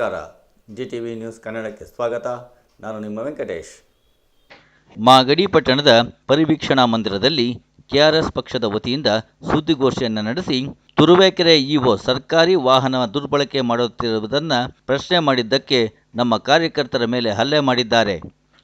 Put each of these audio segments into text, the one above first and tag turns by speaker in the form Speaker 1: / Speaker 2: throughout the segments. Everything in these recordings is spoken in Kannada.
Speaker 1: ನಮಸ್ಕಾರ. ಜಿ ಟಿ ವಿ ನ್ಯೂಸ್ ಕನ್ನಡಕ್ಕೆ ಸ್ವಾಗತ. ನಾನು ನಿಮ್ಮ ವೆಂಕಟೇಶ್.
Speaker 2: ಮಾಗಡಿ ಪಟ್ಟಣದ ಪರಿವೀಕ್ಷಣಾ ಮಂದಿರದಲ್ಲಿ ಕೆಆರ್ಎಸ್ ಪಕ್ಷದ ವತಿಯಿಂದ ಸುದ್ದಿಗೋಷ್ಠಿಯನ್ನು ನಡೆಸಿ ತುರುವೇಕೆರೆ ಇಒ ಸರ್ಕಾರಿ ವಾಹನ ದುರ್ಬಳಕೆ ಮಾಡುತ್ತಿರುವುದನ್ನು ಪ್ರಶ್ನೆ ಮಾಡಿದ್ದಕ್ಕೆ ನಮ್ಮ ಕಾರ್ಯಕರ್ತರ ಮೇಲೆ ಹಲ್ಲೆ ಮಾಡಿದ್ದಾರೆ.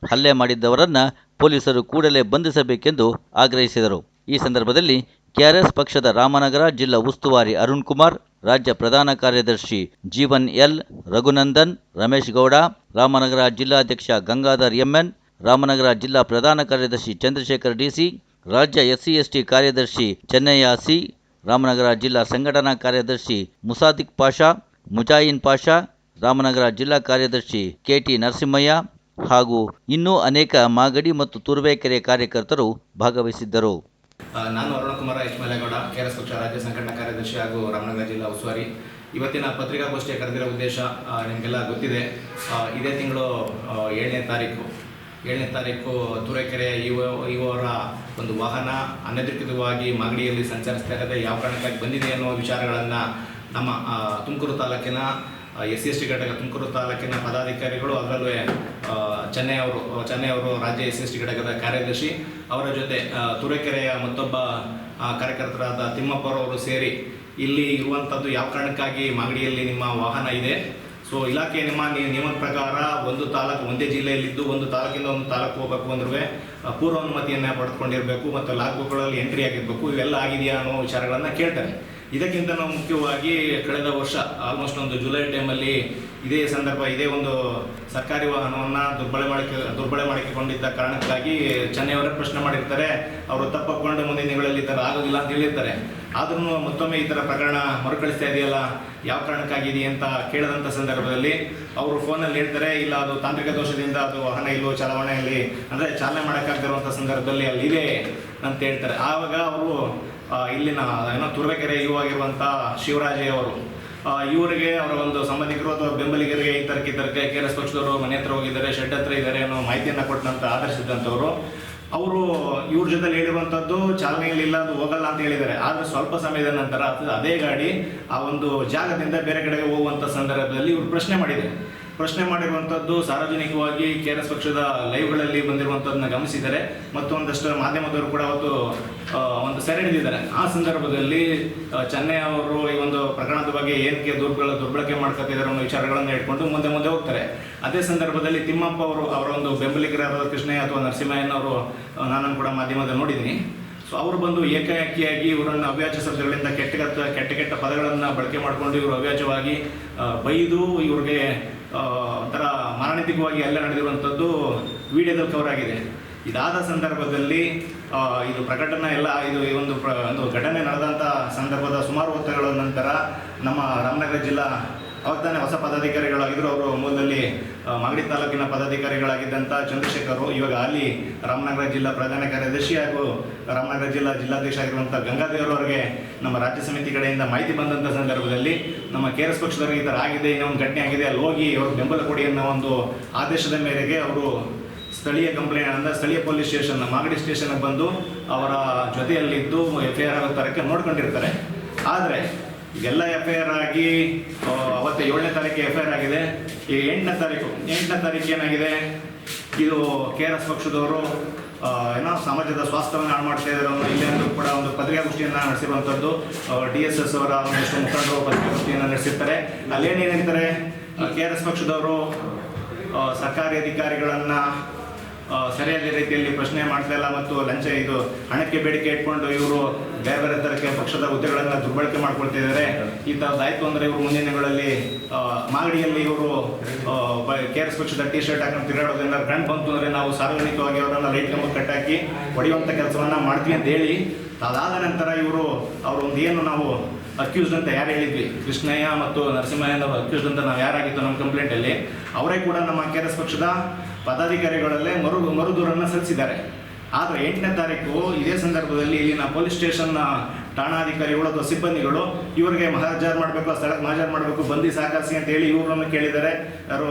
Speaker 2: ಹಲ್ಲೆ ಮಾಡಿದ್ದವರನ್ನು ಪೊಲೀಸರು ಕೂಡಲೇ ಬಂಧಿಸಬೇಕೆಂದು ಆಗ್ರಹಿಸಿದರು. ಈ ಸಂದರ್ಭದಲ್ಲಿ ಕೆಆರ್ಎಸ್ ಪಕ್ಷದ ರಾಮನಗರ ಜಿಲ್ಲಾ ಉಸ್ತುವಾರಿ ಅರುಣ್ ಕುಮಾರ್ ರಾಜ್ಯ ಪ್ರಧಾನ ಕಾರ್ಯದರ್ಶಿ ಜೀವನ್ ಎಲ್ ರಘುನಂದನ್, ರಮೇಶ್ ಗೌಡ, ರಾಮನಗರ ಜಿಲ್ಲಾಧ್ಯಕ್ಷ ಗಂಗಾಧರ್ ಎಂಎನ್, ರಾಮನಗರ ಜಿಲ್ಲಾ ಪ್ರಧಾನ ಕಾರ್ಯದರ್ಶಿ ಚಂದ್ರಶೇಖರ್ ಡಿಸಿ, ರಾಜ್ಯ ಎಸ್ಸಿ ಎಸ್ಟಿ ಕಾರ್ಯದರ್ಶಿ ಚೆನ್ನಯ್ಯ ಸಿ, ರಾಮನಗರ ಜಿಲ್ಲಾ ಸಂಘಟನಾ ಕಾರ್ಯದರ್ಶಿ ಮುಸಾದಿಕ್ ಪಾಷಾ, ಮುಜಾಯಿನ್ ಪಾಷಾ, ರಾಮನಗರ ಜಿಲ್ಲಾ ಕಾರ್ಯದರ್ಶಿ ಕೆಟಿ ನರಸಿಂಹಯ್ಯ ಹಾಗೂ ಇನ್ನೂ ಅನೇಕ ಮಾಗಡಿ ಮತ್ತು ತುರುವೇಕೆರೆ ಕಾರ್ಯಕರ್ತರು ಭಾಗವಹಿಸಿದ್ದರು.
Speaker 3: ನಾನು ಅರುಣಕುಮಾರ ಯಶ್ಮಲೇಗೌಡ ಮಲೇಗೌಡ ಕೆಆರ್ಎಸ್ ಪಕ್ಷ ರಾಜ್ಯ ಸಂಘಟನಾ ಕಾರ್ಯದರ್ಶಿ ಹಾಗೂ ರಾಮನಗರ ಜಿಲ್ಲಾ ಉಸ್ತುವಾರಿ. ಇವತ್ತಿನ ಪತ್ರಿಕಾಗೋಷ್ಠಿಯ ಕರೆದಿರೋ ಉದ್ದೇಶ ನಿಮಗೆಲ್ಲ ಗೊತ್ತಿದೆ. ಇದೇ ತಿಂಗಳು ಏಳನೇ ತಾರೀಕು. ಏಳನೇ ತಾರೀಕು ತುರೆಕೆರೆ ಇವ ಇವರ ಒಂದು ವಾಹನ ಅನಧಿಕೃತವಾಗಿ ಮಾಗಡಿಯಲ್ಲಿ ಸಂಚರಿಸ್ತಾ ಇರೋದೇ ಯಾವ ಕಾರಣಕ್ಕಾಗಿ ಬಂದಿದೆ ಅನ್ನೋ ವಿಚಾರಗಳನ್ನು ನಮ್ಮ ತುಮಕೂರು ತಾಲೂಕಿನ ಎಸ್ ಸಿ ಎಸ್ ಟಿ ಘಟಕ ತುಮಕೂರು ತಾಲೂಕಿನ ಪದಾಧಿಕಾರಿಗಳು ಅದರಲ್ಲೂ ಚೆನ್ನೈ ಅವರು ಚೆನ್ನೈ ಅವರು ರಾಜ್ಯ ಎಸ್ ಸಿ ಎಸ್ ಟಿ ಘಟಕದ ಕಾರ್ಯದರ್ಶಿ. ಅವರ ಜೊತೆ ತುರೆಕೆರೆಯ ಮತ್ತೊಬ್ಬ ಕಾರ್ಯಕರ್ತರಾದ ತಿಮ್ಮಪ್ಪರವರು ಸೇರಿ ಇಲ್ಲಿ ಇರುವಂಥದ್ದು ಯಾವ ಕಾರಣಕ್ಕಾಗಿ ಮಾಗಡಿಯಲ್ಲಿ ನಿಮ್ಮ ವಾಹನ ಇದೆ? ಸೊ ಇಲಾಖೆ ನಿಮ್ಮ ನಿಯಮದ ಪ್ರಕಾರ ಒಂದು ತಾಲೂಕು ಒಂದೇ ಜಿಲ್ಲೆಯಲ್ಲಿದ್ದು ಒಂದು ತಾಲೂಕಿಂದ ಒಂದು ತಾಲೂಕು ಹೋಗಬೇಕು ಅಂದ್ರೆ ಪೂರ್ವ ಅನುಮತಿಯನ್ನು ಪಡೆದುಕೊಂಡಿರಬೇಕು ಮತ್ತು ಲಾಕ್ ಬುಕ್ಗಳಲ್ಲಿ ಎಂಟ್ರಿ ಆಗಿರಬೇಕು. ಇವೆಲ್ಲ ಆಗಿದೆಯಾ ಅನ್ನೋ ವಿಚಾರಗಳನ್ನು ಕೇಳ್ತಾರೆ. ಇದಕ್ಕಿಂತ ನಾವು ಮುಖ್ಯವಾಗಿ ಕಳೆದ ವರ್ಷ ಆಲ್ಮೋಸ್ಟ್ ಒಂದು ಜುಲೈ ಟೈಮಲ್ಲಿ ಇದೇ ಸಂದರ್ಭ, ಇದೇ ಒಂದು ಸರ್ಕಾರಿ ವಾಹನವನ್ನು ದುರ್ಬಳೆ ಮಾಡಿಕೆ, ದುರ್ಬಳೆ ಮಾಡಿಕೊಂಡಿದ್ದ ಕಾರಣಕ್ಕಾಗಿ ಚೆನ್ನೈಯವರೇ ಪ್ರಶ್ನೆ ಮಾಡಿರ್ತಾರೆ. ಅವರು ತಪ್ಪಕೊಂಡು ಮುಂದಿನ ದಿನಗಳಲ್ಲಿ ಈ ಥರ ಆಗೋದಿಲ್ಲ ಅಂತ ಹೇಳಿರ್ತಾರೆ. ಆದ್ರೂ ಮತ್ತೊಮ್ಮೆ ಈ ಥರ ಪ್ರಕರಣ ಮರುಕಳಿಸ್ತಾ ಇದೆಯಲ್ಲ, ಯಾವ ಕಾರಣಕ್ಕಾಗಿದೆ ಅಂತ ಕೇಳಿದಂಥ ಸಂದರ್ಭದಲ್ಲಿ ಅವರು ಫೋನಲ್ಲಿ ಹೇಳ್ತಾರೆ, ಇಲ್ಲ ಅದು ತಾಂತ್ರಿಕ ದೋಷದಿಂದ ಅದು ವಾಹನ ಇಲ್ಲೋ ಚಲಾವಣೆಯಲ್ಲಿ ಅಂದರೆ ಚಾಲನೆ ಮಾಡೋಕ್ಕಾಗದಿರುವಂಥ ಸಂದರ್ಭದಲ್ಲಿ ಅಲ್ಲಿದೆ ಅಂತ ಹೇಳ್ತಾರೆ. ಆವಾಗ ಅವರು ಇಲ್ಲಿನ, ಏನೋ ತುರ್ವೆಕೆರೆ ಯುವಾಗಿರುವಂಥ ಶಿವರಾಜಯ್ಯ ಅವರು ಇವರಿಗೆ ಅವರ ಒಂದು ಸಂಬಂಧಿಕರು ಅಥವಾ ಬೆಂಬಲಿಗರಿಗೆ ಈ ತರಕ್ಕೆ ಈ ಕೆ ಎಸ್ ಪಕ್ಷದವರು ಮನೆ ಹತ್ರ ಹೋಗಿದ್ದಾರೆ ಶೆಡ್ ಹತ್ರ ಇದ್ದಾರೆ ಅನ್ನೋ ಮಾಹಿತಿಯನ್ನು ಕೊಟ್ಟಂತ ಆಧರಿಸಿದಂಥವರು ಅವರು ಇವ್ರ ಜೊತೆ ಹೇಳಿರುವಂಥದ್ದು ಚಾಲನೆಯಲ್ಲಿ ಇಲ್ಲ ಅದು ಹೋಗಲ್ಲ ಅಂತ ಹೇಳಿದ್ದಾರೆ. ಆದರೆ ಸ್ವಲ್ಪ ಸಮಯದ ನಂತರ ಅದು ಅದೇ ಗಾಡಿ ಆ ಒಂದು ಜಾಗದಿಂದ ಬೇರೆ ಕಡೆಗೆ ಹೋಗುವಂಥ ಸಂದರ್ಭದಲ್ಲಿ ಇವರು ಪ್ರಶ್ನೆ ಮಾಡಿದೆ ಪ್ರಶ್ನೆ ಮಾಡಿರುವಂಥದ್ದು ಸಾರ್ವಜನಿಕವಾಗಿ ಕೆ ಆರ್ ಎಸ್ ಪಕ್ಷದ ಲೈವ್ಗಳಲ್ಲಿ ಬಂದಿರುವಂಥದ್ದನ್ನ ಗಮನಿಸಿದ್ದಾರೆ ಮತ್ತೊಂದಷ್ಟು ಮಾಧ್ಯಮದವರು ಕೂಡ ಅವತ್ತು ಒಂದು ಸೆರೆ ಹಿಡಿದಿದ್ದಾರೆ. ಆ ಸಂದರ್ಭದಲ್ಲಿ ಚೆನ್ನೈ ಅವರು ಈ ಒಂದು ಪ್ರಕರಣದ ಬಗ್ಗೆ ಏನಕ್ಕೆ ದುರ್ಬಳ, ದುರ್ಬಳಕೆ ಮಾಡ್ಕೊತಿದ್ದಾರೆ ಅನ್ನೋ ವಿಚಾರಗಳನ್ನು ಇಟ್ಕೊಂಡು ಮುಂದೆ ಮುಂದೆ ಹೋಗ್ತಾರೆ. ಅದೇ ಸಂದರ್ಭದಲ್ಲಿ ತಿಮ್ಮಪ್ಪ ಅವರು, ಅವರ ಒಂದು ಬೆಂಬಲಿಗರಾದ ಕೃಷ್ಣಯ್ಯ ಅಥವಾ ನರಸಿಂಹಯ್ಯನವರು ನಾನು ಕೂಡ ಮಾಧ್ಯಮದಲ್ಲಿ ನೋಡಿದ್ದೀನಿ. ಸೊ ಅವರು ಬಂದು ಏಕಾಏಕಿಯಾಗಿ ಇವರನ್ನು ಅವ್ಯಾಜ ಶಬ್ದಗಳಿಂದ ಕೆಟ್ಟ ಕೆಟ್ಟ ಕೆಟ್ಟ ಪದಗಳನ್ನು ಬಳಕೆ ಮಾಡಿಕೊಂಡು ಇವರು ಅವ್ಯಾಜವಾಗಿ ಬೈದು ಇವ್ರಿಗೆ ಒಂಥರ ಮಾರಣಾಂತಿಕವಾಗಿ ಎಲ್ಲ ನಡೆದಿರುವಂಥದ್ದು ವಿಡಿಯೋದಲ್ಲಿ ಕವರ್ ಆಗಿದೆ. ಇದಾದ ಸಂದರ್ಭದಲ್ಲಿ ಇದು ಪ್ರಕಟಣೆ ಎಲ್ಲ, ಇದು ಈ ಒಂದು ಒಂದು ಘಟನೆ ನಡೆದಂಥ ಸಂದರ್ಭದ ಸುಮಾರು ಹೊತ್ತುಗಳ ನಂತರ ನಮ್ಮ ರಾಮನಗರ ಜಿಲ್ಲಾ ಅವಾಗ ತಾನೇ ಹೊಸ ಪದಾಧಿಕಾರಿಗಳಾಗಿದ್ದರು ಅವರು ಮೂಲದಲ್ಲಿ ಮಾಗಡಿ ತಾಲೂಕಿನ ಪದಾಧಿಕಾರಿಗಳಾಗಿದ್ದಂಥ ಚಂದ್ರಶೇಖರ್ ಇವಾಗ ಅಲ್ಲಿ ರಾಮನಗರ ಜಿಲ್ಲಾ ಪ್ರಧಾನ ಕಾರ್ಯದರ್ಶಿ ಹಾಗೂ ರಾಮನಗರ ಜಿಲ್ಲಾ ಜಿಲ್ಲಾಧ್ಯಕ್ಷ ಆಗಿರುವಂಥ ಗಂಗಾದೇವರು ಅವರಿಗೆ ನಮ್ಮ ರಾಜ್ಯ ಸಮಿತಿ ಕಡೆಯಿಂದ ಮಾಹಿತಿ ಬಂದಂಥ ಸಂದರ್ಭದಲ್ಲಿ ನಮ್ಮ ಕೆ ಎಸ್ ಪಕ್ಷದವರಿಗೆ ಈ ಥರ ಆಗಿದೆ, ಇನ್ನೂ ಒಂದು ಘಟನೆ ಆಗಿದೆ, ಅಲ್ಲಿ ಹೋಗಿ ಅವರು ಬೆಂಬಲ ಕೊಡಿ ಅನ್ನೋ ಒಂದು ಆದೇಶದ ಮೇರೆಗೆ ಅವರು ಸ್ಥಳೀಯ ಕಂಪ್ಲೇಂಟ್ ಅಂದರೆ ಸ್ಥಳೀಯ ಪೊಲೀಸ್ ಸ್ಟೇಷನ್, ಮಾಗಡಿ ಸ್ಟೇಷನ್ಗೆ ಬಂದು ಅವರ ಜೊತೆಯಲ್ಲಿದ್ದು ಎಫ್ ಐ ಆರ್ ಆಗೋ ನೋಡ್ಕೊಂಡಿರ್ತಾರೆ. ಆದರೆ ಈಗೆಲ್ಲ ಎಫ್ ಐ ಆರ್ ಆಗಿ ಅವತ್ತು ಏಳನೇ ತಾರೀಕು ಎಫ್ ಐ ಆರ್ ಆಗಿದೆ. ಈಗ ಎಂಟನೇ ತಾರೀಕು ಎಂಟನೇ ತಾರೀಕು ಏನಾಗಿದೆ? ಇದು ಕೆ ಆರ್ ಎಸ್ ಪಕ್ಷದವರು ಏನೋ ಸಮಾಜದ ಸ್ವಾಸ್ಥ್ಯವನ್ನು ಹಾಳು ಮಾಡ್ತಾ ಇದ್ದಾರೆ ಅನ್ನೋ ಇಲ್ಲಿ ಕೂಡ ಒಂದು ಪತ್ರಿಕಾಗೋಷ್ಠಿಯನ್ನು ನಡೆಸಿರುವಂಥದ್ದು ಡಿ ಎಸ್ ಎಸ್ ಅವರ ಒಂದಷ್ಟು ಮುಖಂಡರು ಪತ್ರಿಕಾಗೋಷ್ಠಿಯನ್ನು ನಡೆಸಿರ್ತಾರೆ. ಅಲ್ಲೇನೇನಿರ್ತಾರೆ ಕೆ ಆರ್ ಎಸ್ ಪಕ್ಷದವರು ಸರ್ಕಾರಿ ಅಧಿಕಾರಿಗಳನ್ನು ಸರಿಯಾದ ರೀತಿಯಲ್ಲಿ ಪ್ರಶ್ನೆ ಮಾಡ್ತಾ ಇಲ್ಲ ಮತ್ತು ಲಂಚ ಇದು ಹಣಕ್ಕೆ ಬೇಡಿಕೆ ಇಟ್ಕೊಂಡು ಇವರು ಬೇರೆ ಬೇರೆ ಥರಕ್ಕೆ ಪಕ್ಷದ ಹುದ್ದೆಗಳನ್ನು ದುರ್ಬಳಕೆ ಮಾಡ್ಕೊಳ್ತಿದ್ದಾರೆ ಈ ಥರದ್ದಾಯ್ತು ಅಂದರೆ ಇವರು ಮುಂದಿನ ದಿನಗಳಲ್ಲಿ ಮಾಗಡಿಯಲ್ಲಿ ಇವರು ಕೆ ಆರ್ ಎಸ್ ಪಕ್ಷದ ಟಿ ಶರ್ಟ್ ಹಾಕೊಂಡು ತಿರುಗಾಡೋದ್ರಿಂದ ಕಂಡು ಬಂತು ಅಂದರೆ ನಾವು ಸಾರ್ವಜನಿಕವಾಗಿ ಅವರನ್ನ ಲೈಟ್ ಕಂಬ ಕಟ್ಟಾಕಿ ಹೊಡೆಯುವಂಥ ಕೆಲಸವನ್ನು ಮಾಡ್ತೀವಿ ಅಂತ ಹೇಳಿ, ಅದಾದ ನಂತರ ಇವರು ಅವರು ಒಂದು ಏನು ನಾವು ಅಕ್ಯೂಸ್ ಅಂತ ಯಾರು ಹೇಳಿದ್ವಿ? ಕೃಷ್ಣಯ್ಯ ಮತ್ತು ನರಸಿಂಹಯ್ಯನವರು ಅಕ್ಯೂಸ್ ಅಂತ ನಾವು ಯಾರಾಗಿತ್ತು ನಮ್ಮ ಕಂಪ್ಲೇಂಟಲ್ಲಿ ಅವರೇ ಕೂಡ ನಮ್ಮ ಕೆ ಆರ್ ಎಸ್ ಪಕ್ಷದ ಪದಾಧಿಕಾರಿಗಳಲ್ಲೇ ಮರು, ಮರುದೂರನ್ನು ಸಲ್ಲಿಸಿದ್ದಾರೆ. ಆದರೆ ಎಂಟನೇ ತಾರೀಕು ಇದೇ ಸಂದರ್ಭದಲ್ಲಿ ಇಲ್ಲಿನ ಪೊಲೀಸ್ ಸ್ಟೇಷನ್ನ ಠಾಣಾಧಿಕಾರಿಗಳು ಅಥವಾ ಸಿಬ್ಬಂದಿಗಳು ಇವರಿಗೆ ಮಹಾಜಾರ್ ಮಾಡಬೇಕು ಸ್ಥಳಕ್ಕೆ ಮಹಾಜಾರ್ ಮಾಡಬೇಕು, ಬಂದು ಸಾಕಾಸಿ ಅಂತ ಹೇಳಿ ಇವ್ರನ್ನ ಕೇಳಿದ್ದಾರೆ. ಯಾರು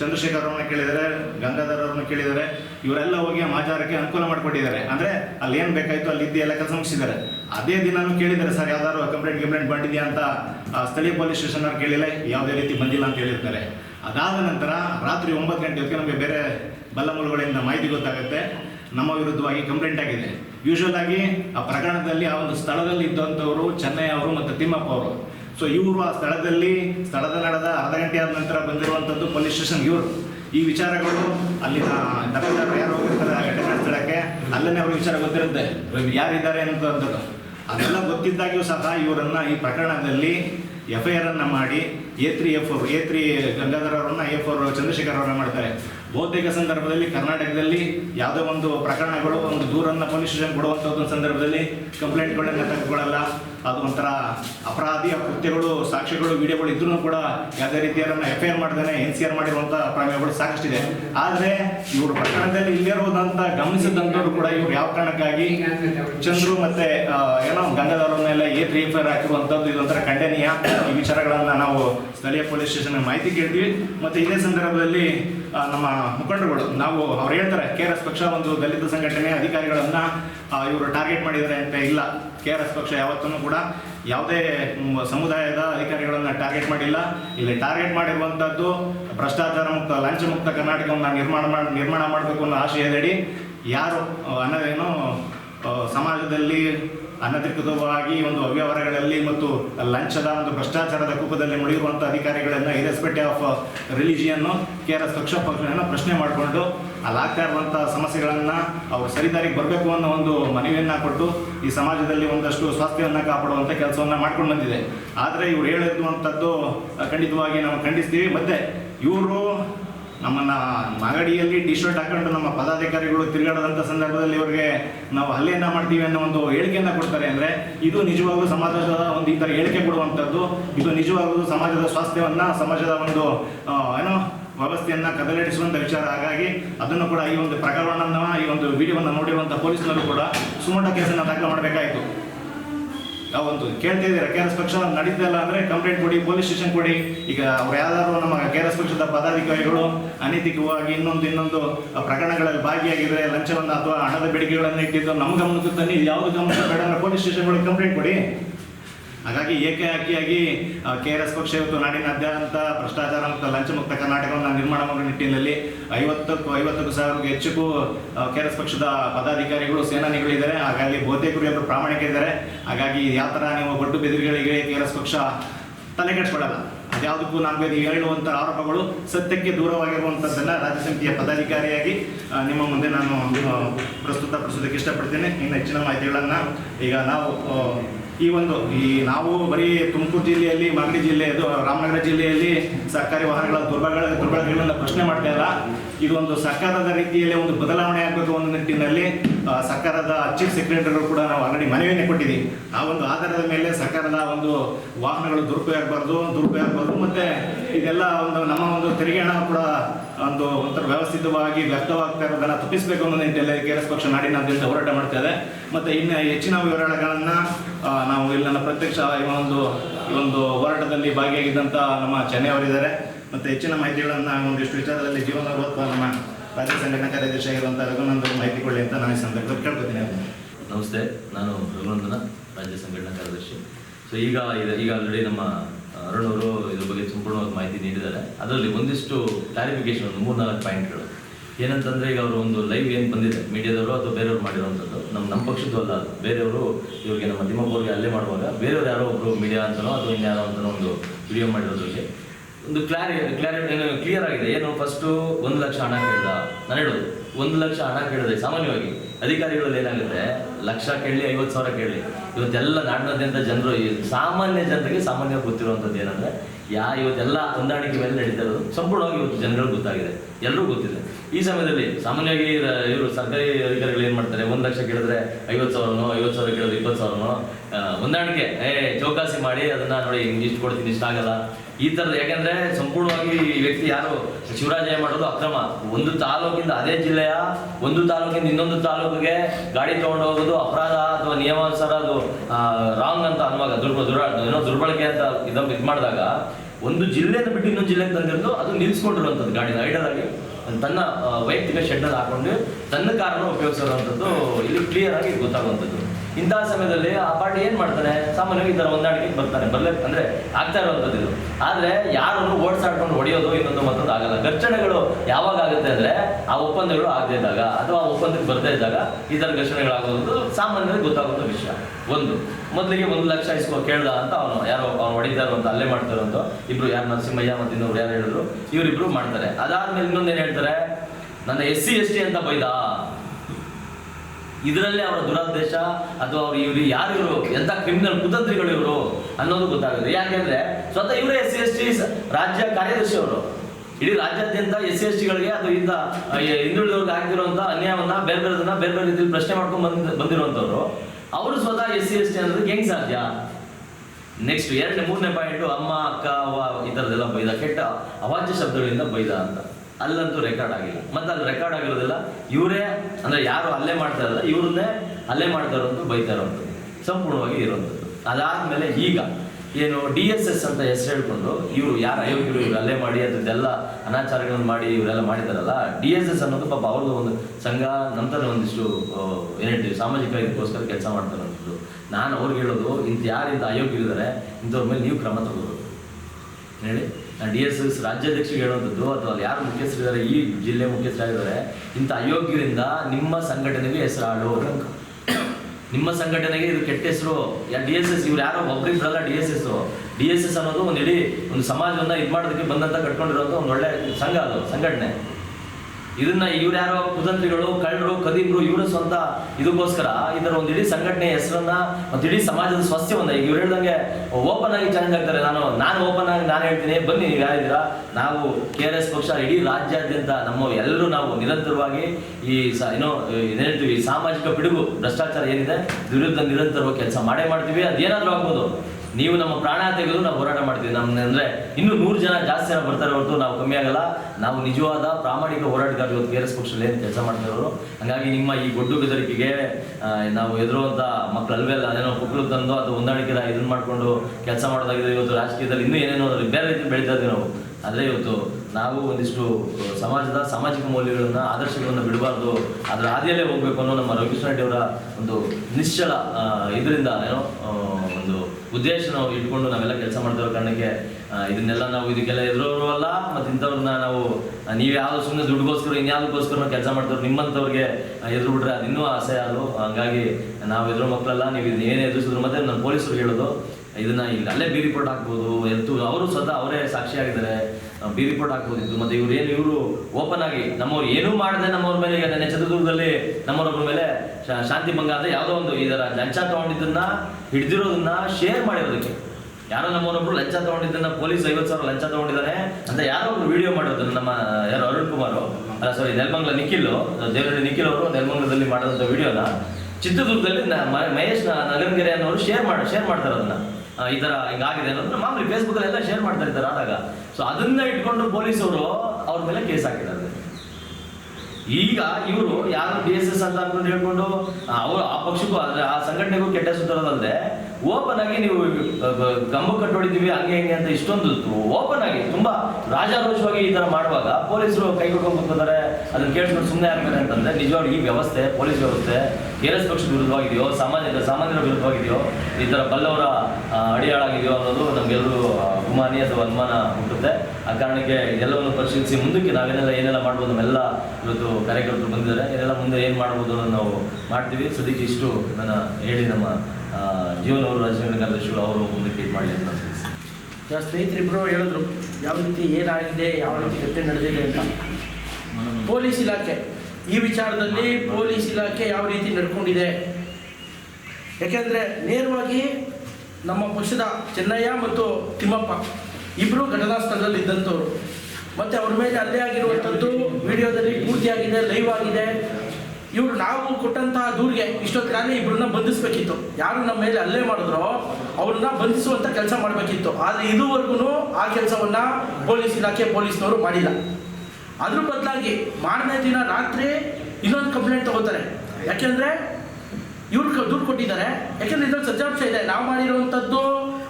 Speaker 3: ಚಂದ್ರಶೇಖರ್ ಅವ್ರನ್ನ ಕೇಳಿದ್ದಾರೆ, ಗಂಗಾಧರ್ ಅವ್ರನ್ನ ಕೇಳಿದ್ದಾರೆ. ಇವರೆಲ್ಲ ಹೋಗಿ ಮಹಾಜಾರಕ್ಕೆ ಅನುಕೂಲ ಮಾಡಿಕೊಟ್ಟಿದ್ದಾರೆ. ಅಂದ್ರೆ ಅಲ್ಲಿ ಏನು ಬೇಕಾಯಿತು ಅಲ್ಲಿ ಇದ್ದು ಎಲ್ಲ ಕೆಲಸ ಮುಗಿಸಿದ್ದಾರೆ. ಅದೇ ದಿನನೂ ಕೇಳಿದ್ದಾರೆ, ಸರ್, ಯಾವ್ದಾದ್ರು ಕಂಪ್ಲೇಂಟ್ ಕಂಪ್ಲೇಂಟ್ ಬಂದಿದೆಯಾ ಅಂತ? ಸ್ಥಳೀಯ ಪೊಲೀಸ್ ಸ್ಟೇಷನ್ ಅವ್ರು ಕೇಳಿಲ್ಲ, ಯಾವುದೇ ರೀತಿ ಬಂದಿಲ್ಲ ಅಂತ ಹೇಳಿರ್ತಾರೆ. ಅದಾದ ನಂತರ ರಾತ್ರಿ ಒಂಬತ್ತು ಗಂಟೆ ಹೊತ್ತಿಗೆ ನಮಗೆ ಬೇರೆ ಬಲ್ಲಮೂಲಗಳಿಂದ ಮಾಹಿತಿ ಗೊತ್ತಾಗುತ್ತೆ. ನಮ್ಮ ವಿರುದ್ಧವಾಗಿ ಕಂಪ್ಲೇಂಟ್ ಆಗಿದೆ. ಯೂಶುವಲ್ ಆಗಿ ಆ ಪ್ರಕರಣದಲ್ಲಿ ಆ ಒಂದು ಸ್ಥಳದಲ್ಲಿ ಇದ್ದಂಥವರು ಚೆನ್ನೈ ಅವರು ಮತ್ತು ತಿಮ್ಮಪ್ಪ ಅವರು. ಸೊ ಇವರು ಆ ಸ್ಥಳದಲ್ಲಿ ಸ್ಥಳದ ನಡೆದ ಅರ್ಧ ಗಂಟೆ ಆದ ನಂತರ ಬಂದಿರುವಂಥದ್ದು ಪೊಲೀಸ್ ಸ್ಟೇಷನ್ ಇವರು. ಈ ವಿಚಾರಗಳು ಅಲ್ಲಿನ ತಹಸೀಲ್ದಾರ್ ಯಾರು ಹೋಗಿರ್ತಾರೆ ಆ ಘಟನಾ ಸ್ಥಳಕ್ಕೆ ಅಲ್ಲೇ ಅವ್ರಿಗೆ ವಿಚಾರ ಗೊತ್ತಿರುತ್ತೆ. ಯಾರಿದ್ದಾರೆ ಅನ್ನೋದು ಅದೆಲ್ಲ ಗೊತ್ತಿದ್ದಾಗಿಯೂ ಸಹ ಇವರನ್ನು ಈ ಪ್ರಕರಣದಲ್ಲಿ ಎಫ್ ಐ ಆರ್ ಅನ್ನು ಮಾಡಿ ಎ ತ್ರೀ ಎಫ್ ಅವ್ರು ಎ ತ್ರೀ ಗಂಗಾಧರ್ ಅವರನ್ನ ಎ ಫೋರ್ ಚಂದ್ರಶೇಖರ್ ಅವರನ್ನ ಮಾಡ್ತಾರೆ. ಬಹುತೇಕ ಸಂದರ್ಭದಲ್ಲಿ ಕರ್ನಾಟಕದಲ್ಲಿ ಯಾವುದೋ ಒಂದು ಪ್ರಕರಣಗಳು, ಒಂದು ದೂರನ್ನ ಪೊಲೀಸ್ ಸ್ಟೇಷನ್ ಕೊಡುವಂಥದ್ದು ಒಂದು ಸಂದರ್ಭದಲ್ಲಿ ಕಂಪ್ಲೇಂಟ್ಗಳನ್ನ ತೆಗೆದುಕೊಳ್ಳಲ್ಲ ಅದು ಒಂಥರ ಅಪರಾಧಿ ಆ ಕೃತ್ಯಗಳು ಸಾಕ್ಷಿಗಳು ವಿಡಿಯೋಗಳು ಇದ್ರೂ ಕೂಡ ಯಾವುದೇ ರೀತಿಯನ್ನ ಎಫ್ ಐ ಆರ್ ಮಾಡ್ದೇನೆ ಎನ್ ಸಿ ಆರ್ ಮಾಡಿರುವಂಥ ಪ್ರಮೇಯಗಳು ಸಾಕಷ್ಟಿದೆ. ಆದರೆ ಇವರು ಪ್ರಕರಣದಲ್ಲಿ ಇಲ್ಲಿರುವುದಂತ ಗಮನಿಸಿದಂಥವ್ರು ಕೂಡ ಇವ್ರು ಯಾವ ಕಾರಣಕ್ಕಾಗಿ? ಚಂದ್ರು ಮತ್ತೆ ಏನೋ ಗಂಗಾಧರನ್ನೆಲ್ಲ ಎ ತ್ರೀ ಎಫ್ ಐಆರ್ ಹಾಕಿರುವಂಥದ್ದು ಇದೊಂಥರ ಖಂಡನೀಯ ಈ ವಿಚಾರಗಳನ್ನ ನಾವು ಸ್ಥಳೀಯ ಪೊಲೀಸ್ ಸ್ಟೇಷನ್ ಮಾಹಿತಿ ಕೇಳ್ತೀವಿ. ಮತ್ತೆ ಇದೇ ಸಂದರ್ಭದಲ್ಲಿ ನಮ್ಮ ಮುಖಂಡರುಗಳು, ನಾವು ಅವ್ರು ಹೇಳ್ತಾರೆ, ಕೆ ಆರ್ ಎಸ್ ಪಕ್ಷ ಒಂದು ದಲಿತ ಸಂಘಟನೆ ಅಧಿಕಾರಿಗಳನ್ನ ಇವರು ಟಾರ್ಗೆಟ್ ಮಾಡಿದ್ದಾರೆ ಅಂತ ಇಲ್ಲ. ಕೆ ಆರ್ ಎಸ್ ಪಕ್ಷ ಯಾವತ್ತೂ ಕೂಡ ಯಾವುದೇ ಸಮುದಾಯದ ಅಧಿಕಾರಿಗಳನ್ನು ಟಾರ್ಗೆಟ್ ಮಾಡಿಲ್ಲ. ಇಲ್ಲಿ ಟಾರ್ಗೆಟ್ ಮಾಡಿರುವಂಥದ್ದು ಭ್ರಷ್ಟಾಚಾರ ಮುಕ್ತ, ಲಂಚ ಮುಕ್ತ ಕರ್ನಾಟಕವನ್ನು ನಿರ್ಮಾಣ ಮಾಡಿ ನಿರ್ಮಾಣ ಮಾಡಬೇಕು ಅನ್ನೋ ಆಶಯದಡಿ ಯಾರು ಅನ್ನೋದೇನು ಸಮಾಜದಲ್ಲಿ ಅನಧಿಕೃತವಾಗಿ ಒಂದು ಅವ್ಯವಹಾರಗಳಲ್ಲಿ ಮತ್ತು ಲಂಚದ ಒಂದು ಭ್ರಷ್ಟಾಚಾರದ ಕೂಪದಲ್ಲಿ ಮುಳುಗಿರುವಂಥ ಅಧಿಕಾರಿಗಳನ್ನ ಇರೆಸ್ಪೆಕ್ಟಿವ್ ಆಫ್ ರಿಲಿಜಿಯನ್ನು ಕೆ ಆರ್ ಎಸ್ ಪಕ್ಷ ಪ್ರಶ್ನೆ ಮಾಡಿಕೊಂಡು ಅಲ್ಲಾಗ್ತಾ ಇರುವಂಥ ಸಮಸ್ಯೆಗಳನ್ನು ಅವ್ರು ಸರಿದಾರಿಗೆ ಬರಬೇಕು ಅನ್ನೋ ಒಂದು ಮನವಿಯನ್ನು ಕೊಟ್ಟು ಈ ಸಮಾಜದಲ್ಲಿ ಒಂದಷ್ಟು ಸ್ವಾಸ್ಥ್ಯವನ್ನು ಕಾಪಾಡುವಂಥ ಕೆಲಸವನ್ನು ಮಾಡ್ಕೊಂಡು ಬಂದಿದೆ. ಆದರೆ ಇವ್ರು ಹೇಳಿರುವಂಥದ್ದು ಖಂಡಿತವಾಗಿ ನಾವು ಖಂಡಿಸ್ತೀವಿ. ಮತ್ತೆ ಇವರು ನಮ್ಮನ್ನ ಮಾಗಡಿಯಲ್ಲಿ ಟಿ ಶರ್ಟ್ ಹಾಕೊಂಡು ನಮ್ಮ ಪದಾಧಿಕಾರಿಗಳು ತಿರುಗಾಡದಂಥ ಸಂದರ್ಭದಲ್ಲಿ ಇವರಿಗೆ ನಾವು ಹಲ್ಲೆಯನ್ನು ಮಾಡ್ತೀವಿ ಅನ್ನೋ ಒಂದು ಹೇಳಿಕೆಯನ್ನು ಕೊಡ್ತಾರೆ ಅಂದ್ರೆ ಇದು ನಿಜವಾಗ್ಲೂ ಸಮಾಜದ ಒಂದು ಈ ಥರ ಹೇಳಿಕೆ ಕೊಡುವಂಥದ್ದು ಇದು ನಿಜವಾಗ್ಲೂ ಸಮಾಜದ ಸ್ವಾಸ್ಥ್ಯವನ್ನ, ಸಮಾಜದ ಒಂದು ಏನೋ ವ್ಯವಸ್ಥೆಯನ್ನ ಕದಲಿಡಿಸುವಂತ ವಿಚಾರ. ಹಾಗಾಗಿ ಅದನ್ನು ಕೂಡ ಈ ಒಂದು ಪ್ರಕರಣವನ್ನ, ಈ ಒಂದು ವಿಡಿಯೋವನ್ನು ನೋಡಿರುವಂಥ ಪೊಲೀಸರು ಕೂಡ ಸುಮಟ ಕೇಸನ್ನು ದಾಖಲು ಮಾಡಬೇಕಾಯಿತು. ಒಂದು ಕೇಳ್ತಾ ಇದ್ದೀರಾ? ಕೆ ಆರ್ ಎಸ್ ಪಕ್ಷ ನಡೀತಿಲ್ಲ ಅಂದ್ರೆ ಕಂಪ್ಲೇಂಟ್ ಕೊಡಿ, ಪೊಲೀಸ್ ಸ್ಟೇಷನ್ ಕೊಡಿ. ಈಗ ಅವ್ರು ಯಾರು ನಮ್ಮ ಕೆ ಆರ್ ಎಸ್ ಪಕ್ಷದ ಪದಾಧಿಕಾರಿಗಳು ಅನೈತಿಕವಾಗಿ ಇನ್ನೊಂದು ಇನ್ನೊಂದು ಪ್ರಕರಣಗಳಲ್ಲಿ ಭಾಗಿಯಾಗಿದ್ರೆ, ಲಂಚವನ್ನು ಅಥವಾ ಹಣದ ಬೇಡಿಕೆಗಳನ್ನು ಇಟ್ಟಿದ್ದು ನಮ್ಮ ಗಮನಕ್ಕೆ ತನ್ನಿ. ಯಾವುದು ಗಮನಕ್ಕೆ ಬೇಡ ಅಂದ್ರೆ ಪೊಲೀಸ್ ಸ್ಟೇಷನ್ಗಳಿಗೆ ಕಂಪ್ಲೇಂಟ್ ಕೊಡಿ. ಹಾಗಾಗಿ ಏಕಾಏಕಿಯಾಗಿ ಕೆ ಆರ್ ಎಸ್ ಪಕ್ಷ ಇವತ್ತು ನಾಡಿನಾದ್ಯಂತ ಭ್ರಷ್ಟಾಚಾರ ಮುಕ್ತ, ಲಂಚ ಮುಕ್ತ ಕರ್ನಾಟಕವನ್ನು ನಿರ್ಮಾಣ ಮಾಡುವ ನಿಟ್ಟಿನಲ್ಲಿ ಐವತ್ತಕ್ಕೂ ಐವತ್ತಕ್ಕೂ ಸಾವಿರಕ್ಕೂ ಹೆಚ್ಚಕ್ಕೂ ಕೆ ಆರ್ ಎಸ್ ಪಕ್ಷದ ಪದಾಧಿಕಾರಿಗಳು ಸೇನಾನಿಗಳಿದ್ದಾರೆ ಹಾಗಾಗಿ ಬಹುತೇಕರು ಎಲ್ಲರೂ ಪ್ರಾಮಾಣಿಕ ಇದ್ದಾರೆ. ಹಾಗಾಗಿ ಯಾವ ಥರ ನೀವು ಒಟ್ಟು ಬೆದರಿಗಳಿಗೆ ಕೆ ಆರ್ ಎಸ್ ಪಕ್ಷ ತಲೆ ಕೆಡಿಸ್ಕೊಳ್ಳಲ್ಲ. ಅದ್ಯಾವುದಕ್ಕೂ ನಮಗೆ ನೀವು ಹೇಳುವಂಥ ಆರೋಪಗಳು ಸತ್ಯಕ್ಕೆ ದೂರವಾಗಿರುವಂಥದ್ದನ್ನು ರಾಜ್ಯ ಸಮಿತಿಯ ಪದಾಧಿಕಾರಿಯಾಗಿ ನಿಮ್ಮ ಮುಂದೆ ನಾನು ಪ್ರಸ್ತುತ ಪ್ರಸ್ತುತಕ್ಕೆ ಇಷ್ಟಪಡ್ತೇನೆ. ಇನ್ನು ಹೆಚ್ಚಿನ ಮಾಹಿತಿಗಳನ್ನು ಈಗ ನಾವು ಈ ಒಂದು, ಈ ನಾವು ಬರೀ ತುಮಕೂರು ಜಿಲ್ಲೆಯಲ್ಲಿ ಜಿಲ್ಲೆ, ಇದು ರಾಮನಗರ ಜಿಲ್ಲೆಯಲ್ಲಿ ಸರ್ಕಾರಿ ವಾಹನಗಳ ದುರ್ಬಳ ದುರ್ಬಳಕೆಗಳನ್ನ ಪ್ರಶ್ನೆ ಮಾಡ್ತಾ ಇಲ್ಲ. ಇದು ಒಂದು ಸರ್ಕಾರದ ರೀತಿಯಲ್ಲಿ ಒಂದು ಬದಲಾವಣೆ ಆಗಬೇಕು ಒಂದು ನಿಟ್ಟಿನಲ್ಲಿ ಸರ್ಕಾರದ ಚೀಫ್ ಸೆಕ್ರೆಟರಿಗಳು ಕೂಡ ನಾವು ಆಲ್ರೆಡಿ ಮನವಿಯನ್ನು ಕೊಟ್ಟಿದ್ದೀವಿ. ಆ ಒಂದು ಆಧಾರದ ಮೇಲೆ ಸರ್ಕಾರದ ಒಂದು ವಾಹನಗಳು ದುರುಪಯೋಗ ಆಗಬಾರ್ದು, ದುರುಪಯೋಗ ಮತ್ತೆ ಇದೆಲ್ಲ ಒಂದು ನಮ್ಮ ಒಂದು ತೆರಿಗೆ ಹಣ ಕೂಡ ಒಂದು ಒಂಥರ ವ್ಯವಸ್ಥಿತವಾಗಿ ವ್ಯಕ್ತವಾಗ್ತಾ ಇರೋದನ್ನ ತಪ್ಪಿಸಬೇಕು ಅನ್ನೋ ನಿಟ್ಟಿನಲ್ಲಿ ಕೆ ಎಸ್ ಪಕ್ಷ ನಾಡಿನಾದ್ಯಂತ ಹೋರಾಟ ಮಾಡ್ತಾ ಇದೆ. ಮತ್ತೆ ಇನ್ನು ಹೆಚ್ಚಿನ ವಿವರಗಳನ್ನ ನಾವು ಇಲ್ಲಿ ನನ್ನ ಪ್ರತ್ಯಕ್ಷ ಈ ಒಂದು ಒಂದು ಹೋರಾಟದಲ್ಲಿ ಭಾಗಿಯಾಗಿದ್ದಂಥ ನಮ್ಮ ಚೆನ್ನೈ ಅವರಿದ್ದಾರೆ. ಮತ್ತೆ ಹೆಚ್ಚಿನ ಮಾಹಿತಿಗಳನ್ನು ಒಂದಿಷ್ಟು ವಿಚಾರದಲ್ಲಿ ಜೀವನ ಓದ್ತಾ ನಮ್ಮ ರಾಜ್ಯ ಸಂಘಟನಾ ಕಾರ್ಯದರ್ಶಿ ಆಗಿರುವಂಥ ರಘುನಂದ ಮಾಹಿತಿ ಕೊಡಲಿ ಅಂತ ನಾನು ಈ ಸಂದರ್ಭದಲ್ಲಿ ಕೇಳ್ಕೊತೀನಿ
Speaker 4: ನಮಸ್ತೆ, ನಾನು ರಘುನಂದನ, ರಾಜ್ಯ ಸಂಘಟನಾ ಕಾರ್ಯದರ್ಶಿ. ಸೊ ಈಗ ಈಗ ಆಲ್ರೆಡಿ ನಮ್ಮ ಅರುಣ್ ಅವರು ಇದ್ರ ಬಗ್ಗೆ ಸಂಪೂರ್ಣವಾದ ಮಾಹಿತಿ ನೀಡಿದ್ದಾರೆ. ಅದರಲ್ಲಿ ಒಂದಿಷ್ಟು ಕ್ಲಾರಿಫಿಕೇಶನ್ ಒಂದು ಮೂರ್ನಾಲ್ಕು ಪಾಯಿಂಟ್ಗಳು. ಏನಂತಂದ್ರೆ ಈಗ ಅವರು ಒಂದು ಲೈವ್ ಏನು ಬಂದಿದೆ? ಮೀಡಿಯಾದವರು ಅಥವಾ ಬೇರೆಯವರು ಮಾಡಿರೋವಂಥದ್ದು ನಮ್ಮ ನಮ್ಮ ಪಕ್ಷದ್ದು ಅಲ್ಲ ಅದು. ಬೇರೆಯವರು ಇವರಿಗೆ ನಮ್ಮ ತಿಮ್ಮಪ್ಪವ್ರಿಗೆ ಅಲ್ಲೇ ಮಾಡುವಾಗ ಬೇರೆಯವರು ಯಾರೋ ಒಬ್ಬರು ಮೀಡಿಯಾ ಅಂತನೋ ಅಥವಾ ಇನ್ಯಾರೋ ಅಂತನೋ ಒಂದು ವಿಡಿಯೋ ಮಾಡಿರೋದ್ರಲ್ಲಿ. ಒಂದು ಕ್ಲಾರಿ ಕ್ಲಾರಿ ಕ್ಲಿಯರ್ ಆಗಿದೆ? ಏನು ಫಸ್ಟು ಒಂದು ಲಕ್ಷ ಹಣ ಕೇಳ್ದ? ನಾನು ಹೇಳೋದು, ಒಂದು ಲಕ್ಷ ಹಣ ಕೇಳಿದೆ ಸಾಮಾನ್ಯವಾಗಿ ಅಧಿಕಾರಿಗಳಲ್ಲಿ ಏನಾಗುತ್ತೆ? ಲಕ್ಷ ಕೇಳಿ, ಐವತ್ತು ಸಾವಿರ ಕೇಳಿ. ಇವತ್ತೆಲ್ಲ ನಾಡಿನಾದ್ಯಂತ ಜನರು ಸಾಮಾನ್ಯ ಜನರಿಗೆ ಸಾಮಾನ್ಯವಾಗಿ ಗೊತ್ತಿರುವಂಥದ್ದು ಏನಂದ್ರೆ, ಯಾ ಇವತ್ತೆಲ್ಲ ಹೊಂದಾಣಿಕೆ ಮೇಲೆ ನಡೀತಾ ಇರೋದು, ಸಂಪೂರ್ಣವಾಗಿ ಇವತ್ತು ಗೊತ್ತಾಗಿದೆ. ಎಲ್ಲರೂ ಗೊತ್ತಿದೆ. ಈ ಸಮಯದಲ್ಲಿ ಸಾಮಾನ್ಯವಾಗಿ ಇವರು ಸರ್ಕಾರಿ ಅಧಿಕಾರಿಗಳು ಏನು ಮಾಡ್ತಾರೆ? ಒಂದು ಲಕ್ಷ ಕೇಳಿದ್ರೆ ಐವತ್ತು ಸಾವಿರನೋ, ಐವತ್ತು ಸಾವಿರ ಕೇಳಿದ್ರೆ ಇಪ್ಪತ್ತು ಸಾವಿರನೋ ಹೊಂದಾಣಿಕೆ. ಏ, ಚೌಕಾಸಿ ಮಾಡಿ ಅದನ್ನ ನೋಡಿ ಹಿಂಗೆ ಇಷ್ಟು ಕೊಡ್ತೀನಿ, ಇಷ್ಟ ಆಗಲ್ಲ. ಈ ತರದ ಯಾಕಂದ್ರೆ ಸಂಪೂರ್ಣವಾಗಿ ಈ ವ್ಯಕ್ತಿ ಯಾರು ಶಿವರಾಜಯ್ಯ ಮಾಡೋದು ಅಕ್ರಮ. ಒಂದು ತಾಲೂಕಿಂದ ಅದೇ ಜಿಲ್ಲೆಯ ಒಂದು ತಾಲೂಕಿಂದ ಇನ್ನೊಂದು ತಾಲೂಕಿಗೆ ಗಾಡಿ ತಗೊಂಡು ಹೋಗೋದು ಅಪರಾಧ ಅಥವಾ ನಿಯಮಾನುಸಾರ ಅದು ರಾಂಗ್ ಅಂತ ಅನ್ನುವಾಗ ದುರ್ಬ ದುರ, ಏನೋ ದುರ್ಬಳಕೆ ಅಂತ ಇದನ್ನು ಇದು ಮಾಡಿದಾಗ, ಒಂದು ಜಿಲ್ಲೆಯನ್ನು ಬಿಟ್ಟು ಇನ್ನೊಂದು ಜಿಲ್ಲೆಗೆ ತಂದಿರೋದು ಅದು ನಿಲ್ಸ್ಕೊಂಡಿರುವಂಥದ್ದು ಗಾಡಿನ ಐಡಲ್ ಆಗಿ ತನ್ನ ವೈಯಕ್ತಿಕ ಶೆಡ್ನಲ್ಲಿ ಹಾಕೊಂಡು ತನ್ನ ಕಾರನ್ನು ಉಪಯೋಗಿಸಿರುವಂಥದ್ದು ಇಲ್ಲಿ ಕ್ಲಿಯರ್ ಆಗಿ ಗೊತ್ತಾಗುವಂಥದ್ದು. ಇಂತಹ ಸಮಯದಲ್ಲಿ ಆ ಪಾರ್ಟಿ ಏನ್ ಮಾಡ್ತಾರೆ? ಸಾಮಾನ್ಯವಾಗಿ ಈ ಥರ ಹೊಂದಾಣಿಕೆಗೆ ಬರ್ತಾನೆ ಬರ್ಲೇ, ಅಂದ್ರೆ ಆಗ್ತಾ ಇರುವಂಥದ್ದು ಇದು. ಆದ್ರೆ ಯಾರನ್ನು ಆಡ್ಕೊಂಡು ಹೊಡೆಯೋದು ಇನ್ನೊಂದು ಮತ್ತೊಂದು ಆಗಲ್ಲ. ಘರ್ಷಣೆಗಳು ಯಾವಾಗ ಆಗುತ್ತೆ ಅಂದ್ರೆ ಆ ಒಪ್ಪಂದಗಳು ಆಗದೇ ಇದ್ದಾಗ, ಅಥವಾ ಆ ಒಪ್ಪಂದಕ್ಕೆ ಬರದೇ ಇದ್ದಾಗ ಈ ಥರ ಘರ್ಷಣೆಗಳಾಗೋದು ಸಾಮಾನ್ಯವಾಗಿ ಗೊತ್ತಾಗುವಂಥ ವಿಷಯ. ಒಂದು. ಮೊದಲಿಗೆ ಒಂದು ಲಕ್ಷ ಇಸ್ಕೋ ಕೇಳ್ದ ಅಂತ ಅವನು. ಯಾರೋ ಅವ್ನು ಹೊಡಿತಾರೋ ಅಂತ, ಅಲ್ಲೇ ಮಾಡ್ತಾ ಅಂತ ಇಬ್ರು ಯಾರು ನರಸಿಂಹಯ್ಯ ಮತ್ತು ಇನ್ನೊಬ್ರು ಯಾರು ಹೇಳಿದ್ರು, ಇವರಿಬ್ರು ಮಾಡ್ತಾರೆ. ಅದಾದ್ಮೇಲೆ ಇನ್ನೊಂದೇನು ಹೇಳ್ತಾರೆ, ನನ್ನ ಎಸ್ ಸಿ, ಎಸ್ ಟಿ ಅಂತ ಬೈದ. ಇದರಲ್ಲೇ ಅವರ ದುರಾದೇಶ ಅಥವಾ ಅವ್ರು ಇವ್ರು ಯಾರು ಇವರು, ಎಂತ ಕ್ರಿಮಿನಲ್ ಕುತಂತ್ರಿಗಳು ಇವರು ಅನ್ನೋದು ಗೊತ್ತಾಗುತ್ತೆ. ಯಾಕೆಂದ್ರೆ ಸ್ವತಃ ಇವರೇ ಎಸ್ ಸಿ, ಎಸ್ ಟಿ ರಾಜ್ಯ ಕಾರ್ಯದರ್ಶಿ ಅವರು. ಇಡೀ ರಾಜ್ಯಾದ್ಯಂತ ಎಸ್ ಸಿ, ಎಸ್ ಟಿಗಳಿಗೆ ಅದು ಇಂದ ಹಿಂದುಳಿದವ್ರಿಗೆ ಆಗಿರುವಂತ ಅನ್ಯಾಯವನ್ನ ಬೇರೆ ಬೇರೆದನ್ನ ಬೇರೆ ಬೇರೆ ರೀತಿಯಲ್ಲಿ ಪ್ರಶ್ನೆ ಮಾಡ್ಕೊಂಡು ಬಂದ್ ಬಂದಿರುವಂತವ್ರು. ಅವರು ಸ್ವತಃ ಎಸ್ ಸಿ, ಎಸ್ ಟಿ ಅನ್ನೋದಕ್ಕೆ ಹೆಂಗ್ ಸಾಧ್ಯ? ನೆಕ್ಸ್ಟ್ ಎರಡನೇ, ಮೂರನೇ ಪಾಯಿಂಟ್ ಅಮ್ಮ, ಅಕ್ಕ ಅವ್ವ ಈ ಥರದ್ದೆಲ್ಲ ಬೈದ, ಕೆಟ್ಟ ಅವಾಚ್ಯ ಶಬ್ದಗಳಿಂದ ಬೈದ ಅಂತ. ಅಲ್ಲಂತೂ ರೆಕಾರ್ಡ್ ಆಗಿಲ್ಲ. ಮತ್ತೆ ಅಲ್ಲಿ ರೆಕಾರ್ಡ್ ಆಗಿರೋದಿಲ್ಲ. ಇವರೇ, ಅಂದ್ರೆ ಯಾರು ಅಲ್ಲೇ ಮಾಡ್ತಾ ಇರಲ್ಲ, ಇವ್ರನ್ನೇ ಅಲ್ಲೇ ಮಾಡ್ತಾ ಇರೋದು ಬೈತಾ ಇರೋದು ಸಂಪೂರ್ಣವಾಗಿ ಇರೋದು ಅದಾದ್ಮೇಲೆ ಈಗ ಏನು ಡಿ ಎಸ್ ಎಸ್ ಅಂತ ಹೆಸರು ಹೇಳ್ಕೊಂಡು ಇವರು ಯಾರು ಅಯೋಗ್ಯರು ಇವರು ಅಲ್ಲೇ ಮಾಡಿ, ಅದರದ್ದೆಲ್ಲ ಅನಾಚಾರಗಳನ್ನು ಮಾಡಿ ಇವರೆಲ್ಲ ಮಾಡಿದಾರಲ್ಲ, ಡಿ ಎಸ್ ಎಸ್ ಅನ್ನೋದು ಪಾಪ ಅವ್ರದ್ದು ಒಂದು ಸಂಘ ನಂತರ ಒಂದಿಷ್ಟು ಏನೇಳ್ತೀವಿ ಸಾಮಾಜಿಕ ಇದಕ್ಕೋಸ್ಕರ ಕೆಲಸ ಮಾಡ್ತಾರಂಥದ್ದು ನಾನು ಅವ್ರಿಗೆ ಹೇಳೋದು, ಇಂಥ ಯಾರಿಂದ ಅಯೋಗ್ಯರಿದ್ದಾರೆ ಇಂಥವ್ರ ಮೇಲೆ ನೀವು ಕ್ರಮ ತಗೋಬೇಕು ಹೇಳಿ? ಡಿ ಎಸ್ ಎಸ್ ರಾಜ್ಯಾಧ್ಯಕ್ಷರಿಗೆ ಹೇಳುವಂಥದ್ದು, ಅಥವಾ ಅಲ್ಲಿ ಯಾರು ಮುಖ್ಯಸ್ಥರಿದ್ದಾರೆ, ಈ ಜಿಲ್ಲೆ ಮುಖ್ಯಸ್ಥರಾಗಿದ್ದಾರೆ, ಇಂಥ ಅಯೋಗ್ಯರಿಂದ ನಿಮ್ಮ ಸಂಘಟನೆಗೆ ಹೆಸರಾಳು ನಿಮ್ಮ ಸಂಘಟನೆಗೆ ಇದು ಕೆಟ್ಟ ಹೆಸರು. ಡಿ ಎಸ್ ಎಸ್, ಇವ್ರು ಯಾರೋ ಒಬ್ರಿಬ್ರಲ್ಲ D S S. D S S ಅನ್ನೋದು ಒಂದು ಇಡೀ ಒಂದು ಸಮಾಜವನ್ನ ಇದು ಮಾಡೋದಕ್ಕೆ ಬಂದಂತ ಕಟ್ಕೊಂಡಿರೋದು ಒಂದು ಒಳ್ಳೆ ಸಂಘ ಅದು, ಸಂಘಟನೆ. ಇದನ್ನ ಯಾರೋ ಕುತಂತ್ರಿಗಳು ಕಳ್ಳರು ಕದೀಬ್ರು ಇವರ ಸ್ವಂತ ಇದಕ್ಕೋಸ್ಕರ ಇದರ ಒಂದು ಇಡೀ ಸಂಘಟನೆ ಹೆಸರನ್ನ ಮತ್ತು ಇಡೀ ಸಮಾಜದ ಸ್ವಾಸ್ಥ್ಯವನ್ನ ಈಗ ಇವ್ರು ಹೇಳ್ದಂಗೆ ಓಪನ್ ಆಗಿ ಚಾಲೆಂಜ್ ಆಗ್ತಾರೆ. ನಾನು ನಾನು ಓಪನ್ ಆಗಿ ನಾನು ಹೇಳ್ತೀನಿ. ಬನ್ನಿ ನೀವು ಯಾರಿದ್ದೀರಾ ನಾವು ಕೆ ಆರ್ ಎಸ್ ಪಕ್ಷ, ಇಡೀ ರಾಜ್ಯಾದ್ಯಂತ ನಮ್ಮ ಎಲ್ಲರೂ ನಾವು ನಿರಂತರವಾಗಿ ಈ ಏನೋ ಏನೇಳ್ತೀವಿ ಸಾಮಾಜಿಕ ಪಿಡುಗು, ಭ್ರಷ್ಟಾಚಾರ ಏನಿದೆ, ವಿರುದ್ಧ ನಿರಂತರವಾಗಿ ಕೆಲಸ ಮಾಡೇ ಮಾಡ್ತೀವಿ. ಅದೇನಾದ್ರೂ ಆಗ್ಬೋದು. ನೀವು ನಮ್ಮ ಪ್ರಾಣ ತೆಗೆದು ನಾವು ಹೋರಾಟ ಮಾಡ್ತೀವಿ. ನಮ್ಮ ಅಂದರೆ ಇನ್ನು ನೂರು ಜನ ಜಾಸ್ತಿ ಜನ ಬರ್ತಾರೆ ಹೊರತು ನಾವು ಕಮ್ಮಿ ಆಗಲ್ಲ. ನಾವು ನಿಜವಾದ ಪ್ರಾಮಾಣಿಕ ಹೋರಾಟಗಾರರು ಇವತ್ತು ಕೆ ಎಸ್ ಪಕ್ಷದಲ್ಲಿ ಏನು ಕೆಲಸ ಮಾಡ್ತಿರೋರು. ಹಂಗಾಗಿ ನಿಮ್ಮ ಈ ಗೊಡ್ಡು ಬೆದರಿಕೆಗೆ ನಾವು ಎದುರುವಂತ ಮಕ್ಕಳು ಅಲ್ವೇ ಅಲ್ಲ, ಅದೇನೋ ಮಕ್ಕಳು ತಂದು ಅದು ಹೊಂದಾಣಿಕೆ ಇದನ್ನ ಮಾಡಿಕೊಂಡು ಕೆಲಸ ಮಾಡೋದಾಗಿದೆ ಇವತ್ತು ರಾಜಕೀಯದಲ್ಲಿ ಇನ್ನೂ ಏನೇನೋ ಬೇರೆ ರೀತಿ ಬೆಳೀತಾ ಇದ್ದೀವಿ ನಾವು. ಆದರೆ ಇವತ್ತು ನಾವು ಒಂದಿಷ್ಟು ಸಮಾಜದ ಸಾಮಾಜಿಕ ಮೌಲ್ಯಗಳನ್ನು, ಆದರ್ಶಗಳನ್ನು ಬಿಡಬಾರ್ದು, ಅದರ ಹಾದಿಯಲ್ಲೇ ಹೋಗಬೇಕು ಅನ್ನೋ ನಮ್ಮ ರವಿಕೃಷ್ಣ ರೆಡ್ಡಿ ಅವರ ಒಂದು ನಿಶ್ಚಲ ಇದರಿಂದ, ಏನೋ ಒಂದು ಉದ್ದೇಶ ನಾವು ಇಟ್ಕೊಂಡು ನಾವೆಲ್ಲ ಕೆಲಸ ಮಾಡ್ತಿರೋ ಕಾರಣಕ್ಕೆ ಇದನ್ನೆಲ್ಲ ನಾವು ಇದಕ್ಕೆಲ್ಲ ಎದುರೋರು ಅಲ್ಲ, ಮತ್ತು ಇಂಥವ್ರನ್ನ ನಾವು ನೀವು ಯಾವ್ದು ಸುಮ್ಮನೆ ದುಡ್ಡುಗೋಸ್ಕರ, ಇನ್ಯಾವುದಕ್ಕೋಸ್ಕರ ಕೆಲಸ ಮಾಡ್ತಾರೆ ನಿಮ್ಮಂಥವ್ರಿಗೆ ಎದುರು ಬಿಟ್ರೆ ಅದು ಇನ್ನೂ ಆಸೆ ಅದು ಹಂಗಾಗಿ ನಾವು ಎದುರು ಮಕ್ಕಳೆಲ್ಲ, ನೀವು ಏನೇ ಎದುರಿಸಿದ್ರು ಮತ್ತೆ ನಾನು ಪೊಲೀಸರು ಹೇಳೋದು ಇದನ್ನ ಇಲ್ಲಿ ಅಲ್ಲೇ ಬಿ ರಿಪೋರ್ಟ್ ಹಾಕ್ಬೋದು ಎತ್ತು ಅವರು ಸದಾ ಅವರೇ ಸಾಕ್ಷಿಯಾಗಿದ್ದಾರೆ. ಬಿ ರಿಪೋರ್ಟ್ ಹಾಕ್ಬೋದಿತ್ತು. ಮತ್ತೆ ಇವ್ರು ಏನು, ಇವರು ಓಪನ್ ಆಗಿ ನಮ್ಮವ್ರು ಏನೂ ಮಾಡದೆ ನಮ್ಮವ್ರ ಮೇಲೆ ಈಗ ನೆನೆ ಚಿತ್ರದುರ್ಗದಲ್ಲಿ ನಮ್ಮವ್ರೊಬ್ಬರ ಮೇಲೆ ಶಾಂತಿ ಭಂಗ ಅಂದ್ರೆ ಯಾವುದೋ ಒಂದು ಇದರ ಲಂಚ ತಗೊಂಡಿದ್ದನ್ನ ಹಿಡಿದಿರೋದನ್ನ ಶೇರ್ ಮಾಡಿರೋದಕ್ಕೆ. ಯಾರೋ ನಮ್ಮವರೊಬ್ರು ಲಂಚ ತಗೊಂಡಿದ್ದನ್ನ ಪೊಲೀಸ್ ಐವತ್ತು ಸಾವಿರ ಲಂಚ ತಗೊಂಡಿದ್ದಾರೆ ಅಂತ ಯಾರೋ ಒಬ್ರು ವಿಡಿಯೋ ಮಾಡಿರೋದನ್ನ ನಮ್ಮ, ಯಾರು ಅರುಣ್ ಕುಮಾರ್ ಅಲ್ಲ ಸಾರಿ ನೆಲಮಂಗ್ಲ ನಿಖಿಲ್ ದೇವರಳ್ಳಿ ನಿಖಿಲ್ ಅವರು ನೆಲಮಂಗ್ಲದಲ್ಲಿ ಮಾಡಿದಂಥ ವಿಡಿಯೋನ ಚಿತ್ರದುರ್ಗದಲ್ಲಿ ಮಹೇಶ್ ನಗರಗೆರೆ ಅನ್ನೋರು ಶೇರ್ ಮಾಡಿ ಶೇರ್ ಮಾಡ್ತಾರೆ ಅದನ್ನ ಈ ಥರ ಹಿಂಗಾಗಿದೆ ಅನ್ನೋದನ್ನ ಮಾಮೂಲಿ ಫೇಸ್ಬುಕ್ ಎಲ್ಲ ಶೇರ್ ಮಾಡ್ತಾ ಇರ್ತಾರೆ ಆದಾಗ. ಸೊ ಅದನ್ನ ಇಟ್ಕೊಂಡು ಪೊಲೀಸರು ಅವ್ರ ಮೇಲೆ ಕೇಸ್ ಹಾಕಿದ್ದಾರೆ. ಈಗ ಇವರು ಯಾರು ಬಿ ಎಸ್ ಎಸ್ ಅಂತ ಅನ್ಕೊಂಡು ಹೇಳ್ಕೊಂಡು ಅವರು ಆ ಪಕ್ಷಕ್ಕೂ, ಆ ಸಂಘಟನೆಗೂ ಕೆಟ್ಟ ಹೆಸರು ತರೋದಲ್ಲದೆ ಓಪನ್ ಆಗಿ ನೀವು ಗಂಬು ಕಟ್ಟೊಡಿದೀವಿ ಹಂಗೆ ಹಿಂಗೆ ಅಂತ ಇಷ್ಟೊಂದು ಓಪನ್ ಆಗಿ, ತುಂಬಾ ರಾಜಾರೋಷವಾಗಿ ಈ ತರ ಮಾಡುವಾಗ ಪೊಲೀಸರು ಕೈ ಕೂತ್ಕೊತಾರೆ ಅದನ್ನ ಕೇಳಿಸ್ಕೊಂಡು ಸುಮ್ಮನೆ ಆಗ್ಬೇಕು ಅಂತಂದ್ರೆ ನಿಜವಾಗಿ ಈ ವ್ಯವಸ್ಥೆ, ಪೊಲೀಸ್ ವ್ಯವಸ್ಥೆ, ಕೆ ಪಕ್ಷದ ವಿರುದ್ಧವಾಗಿದೆಯೋ ಸಾಮಾನ್ಯ ಸಾಮಾನ್ಯರ ವಿರುದ್ಧವಾಗಿದೆಯೋ, ಈ ತರ ಬಲ್ಲವರ ಅಡಿಯಾಳಾಗಿದೆಯೋ ಅನ್ನೋದು ನಮ್ಗೆಲ್ಲರೂ ಗುಮಾನಿ ಅಥವಾ ಅನುಮಾನ ಹುಟ್ಟುತ್ತೆ. ಆ ಕಾರಣಕ್ಕೆ ಎಲ್ಲವನ್ನು ಪರಿಶೀಲಿಸಿ ಮುಂದಕ್ಕೆ ನಾವೇನೆಲ್ಲ ಏನೆಲ್ಲ ಮಾಡ್ಬೋದು ನಮ್ಮೆಲ್ಲ ಇವತ್ತು ಕಾರ್ಯಕರ್ತರು ಬಂದಿದ್ದಾರೆ. ಇದೆಲ್ಲ ಮುಂದೆ ಏನು ಮಾಡ್ಬೋದು ಅನ್ನೋದು ನಾವು ಮಾಡ್ತೀವಿ. ಸದ್ಯಕ್ಕೆ ಇಷ್ಟು ನನ್ನ ಹೇಳಿ ನಮ್ಮ ಜೀವನ್ ಅವರು ರಾಜಕೀಯ ಕಾರ್ಯದರ್ಶಿಗಳು ಅವರು ಮುಂದಕ್ಕೆ ಇದು ಮಾಡಲಿ ಅಂತ.
Speaker 5: ನನ್ನ ಸ್ನೇಹಿತರಿಬ್ಬರು ಹೇಳಿದ್ರು ಯಾವ ರೀತಿ ಏನಾಗಿದೆ ಯಾವ ರೀತಿ ಕತೆ ನಡೆದಿದೆ ಅಂತ. ಪೊಲೀಸ್ ಇಲಾಖೆ ಈ ವಿಚಾರದಲ್ಲಿ ಪೊಲೀಸ್ ಇಲಾಖೆ ಯಾವ ರೀತಿ ನಡ್ಕೊಂಡಿದೆ? ಯಾಕೆಂದರೆ ನೇರವಾಗಿ ನಮ್ಮ ಪಕ್ಷದ ಚೆನ್ನಯ್ಯ ಮತ್ತು ತಿಮ್ಮಪ್ಪ ಇಬ್ಬರು ಘಟನಾ ಸ್ಥಳದಲ್ಲಿ ಇದ್ದಂಥವ್ರು. ಮತ್ತೆ ಅವ್ರ ಮೇಲೆ ಅಲ್ಲೇ ಆಗಿರುವಂಥದ್ದು ವಿಡಿಯೋದಲ್ಲಿ ಪೂರ್ತಿಯಾಗಿದೆ ಲೈವ್ ಆಗಿದೆ. ಇವರು ನಾವು ಕೊಟ್ಟಂತಹ ದೂರಿಗೆ ಇಷ್ಟೊತ್ತಿಗಾಗಲೇ ಇಬ್ಬರನ್ನ ಬಂಧಿಸಬೇಕಿತ್ತು. ಯಾರು ನಮ್ಮ ಮೇಲೆ ಅಲ್ಲೇ ಮಾಡಿದ್ರೋ ಅವ್ರನ್ನ ಬಂಧಿಸುವಂತ ಕೆಲಸ ಮಾಡಬೇಕಿತ್ತು. ಆದರೆ ಇದುವರೆಗೂ ಆ ಕೆಲಸವನ್ನ ಪೊಲೀಸ್ ಇಲಾಖೆ ಪೊಲೀಸ್ನವರು ಮಾಡಿಲ್ಲ. ಅದ್ರ ಬದಲಾಗಿ ಮಾರನೇ ದಿನ ರಾತ್ರಿ ಇನ್ನೊಂದು ಕಂಪ್ಲೇಂಟ್ ತಗೋತಾರೆ. ಯಾಕೆಂದ್ರೆ ಇವ್ರು ದೂರು ದುಡ್ಡು ಕೊಟ್ಟಿದ್ದಾರೆ. ಯಾಕೆಂದ್ರೆ ಇದ್ರಲ್ಲಿ ಸತ್ಯಾಂಶ ಇದೆ. ನಾವು ಮಾಡಿರುವಂಥದ್ದು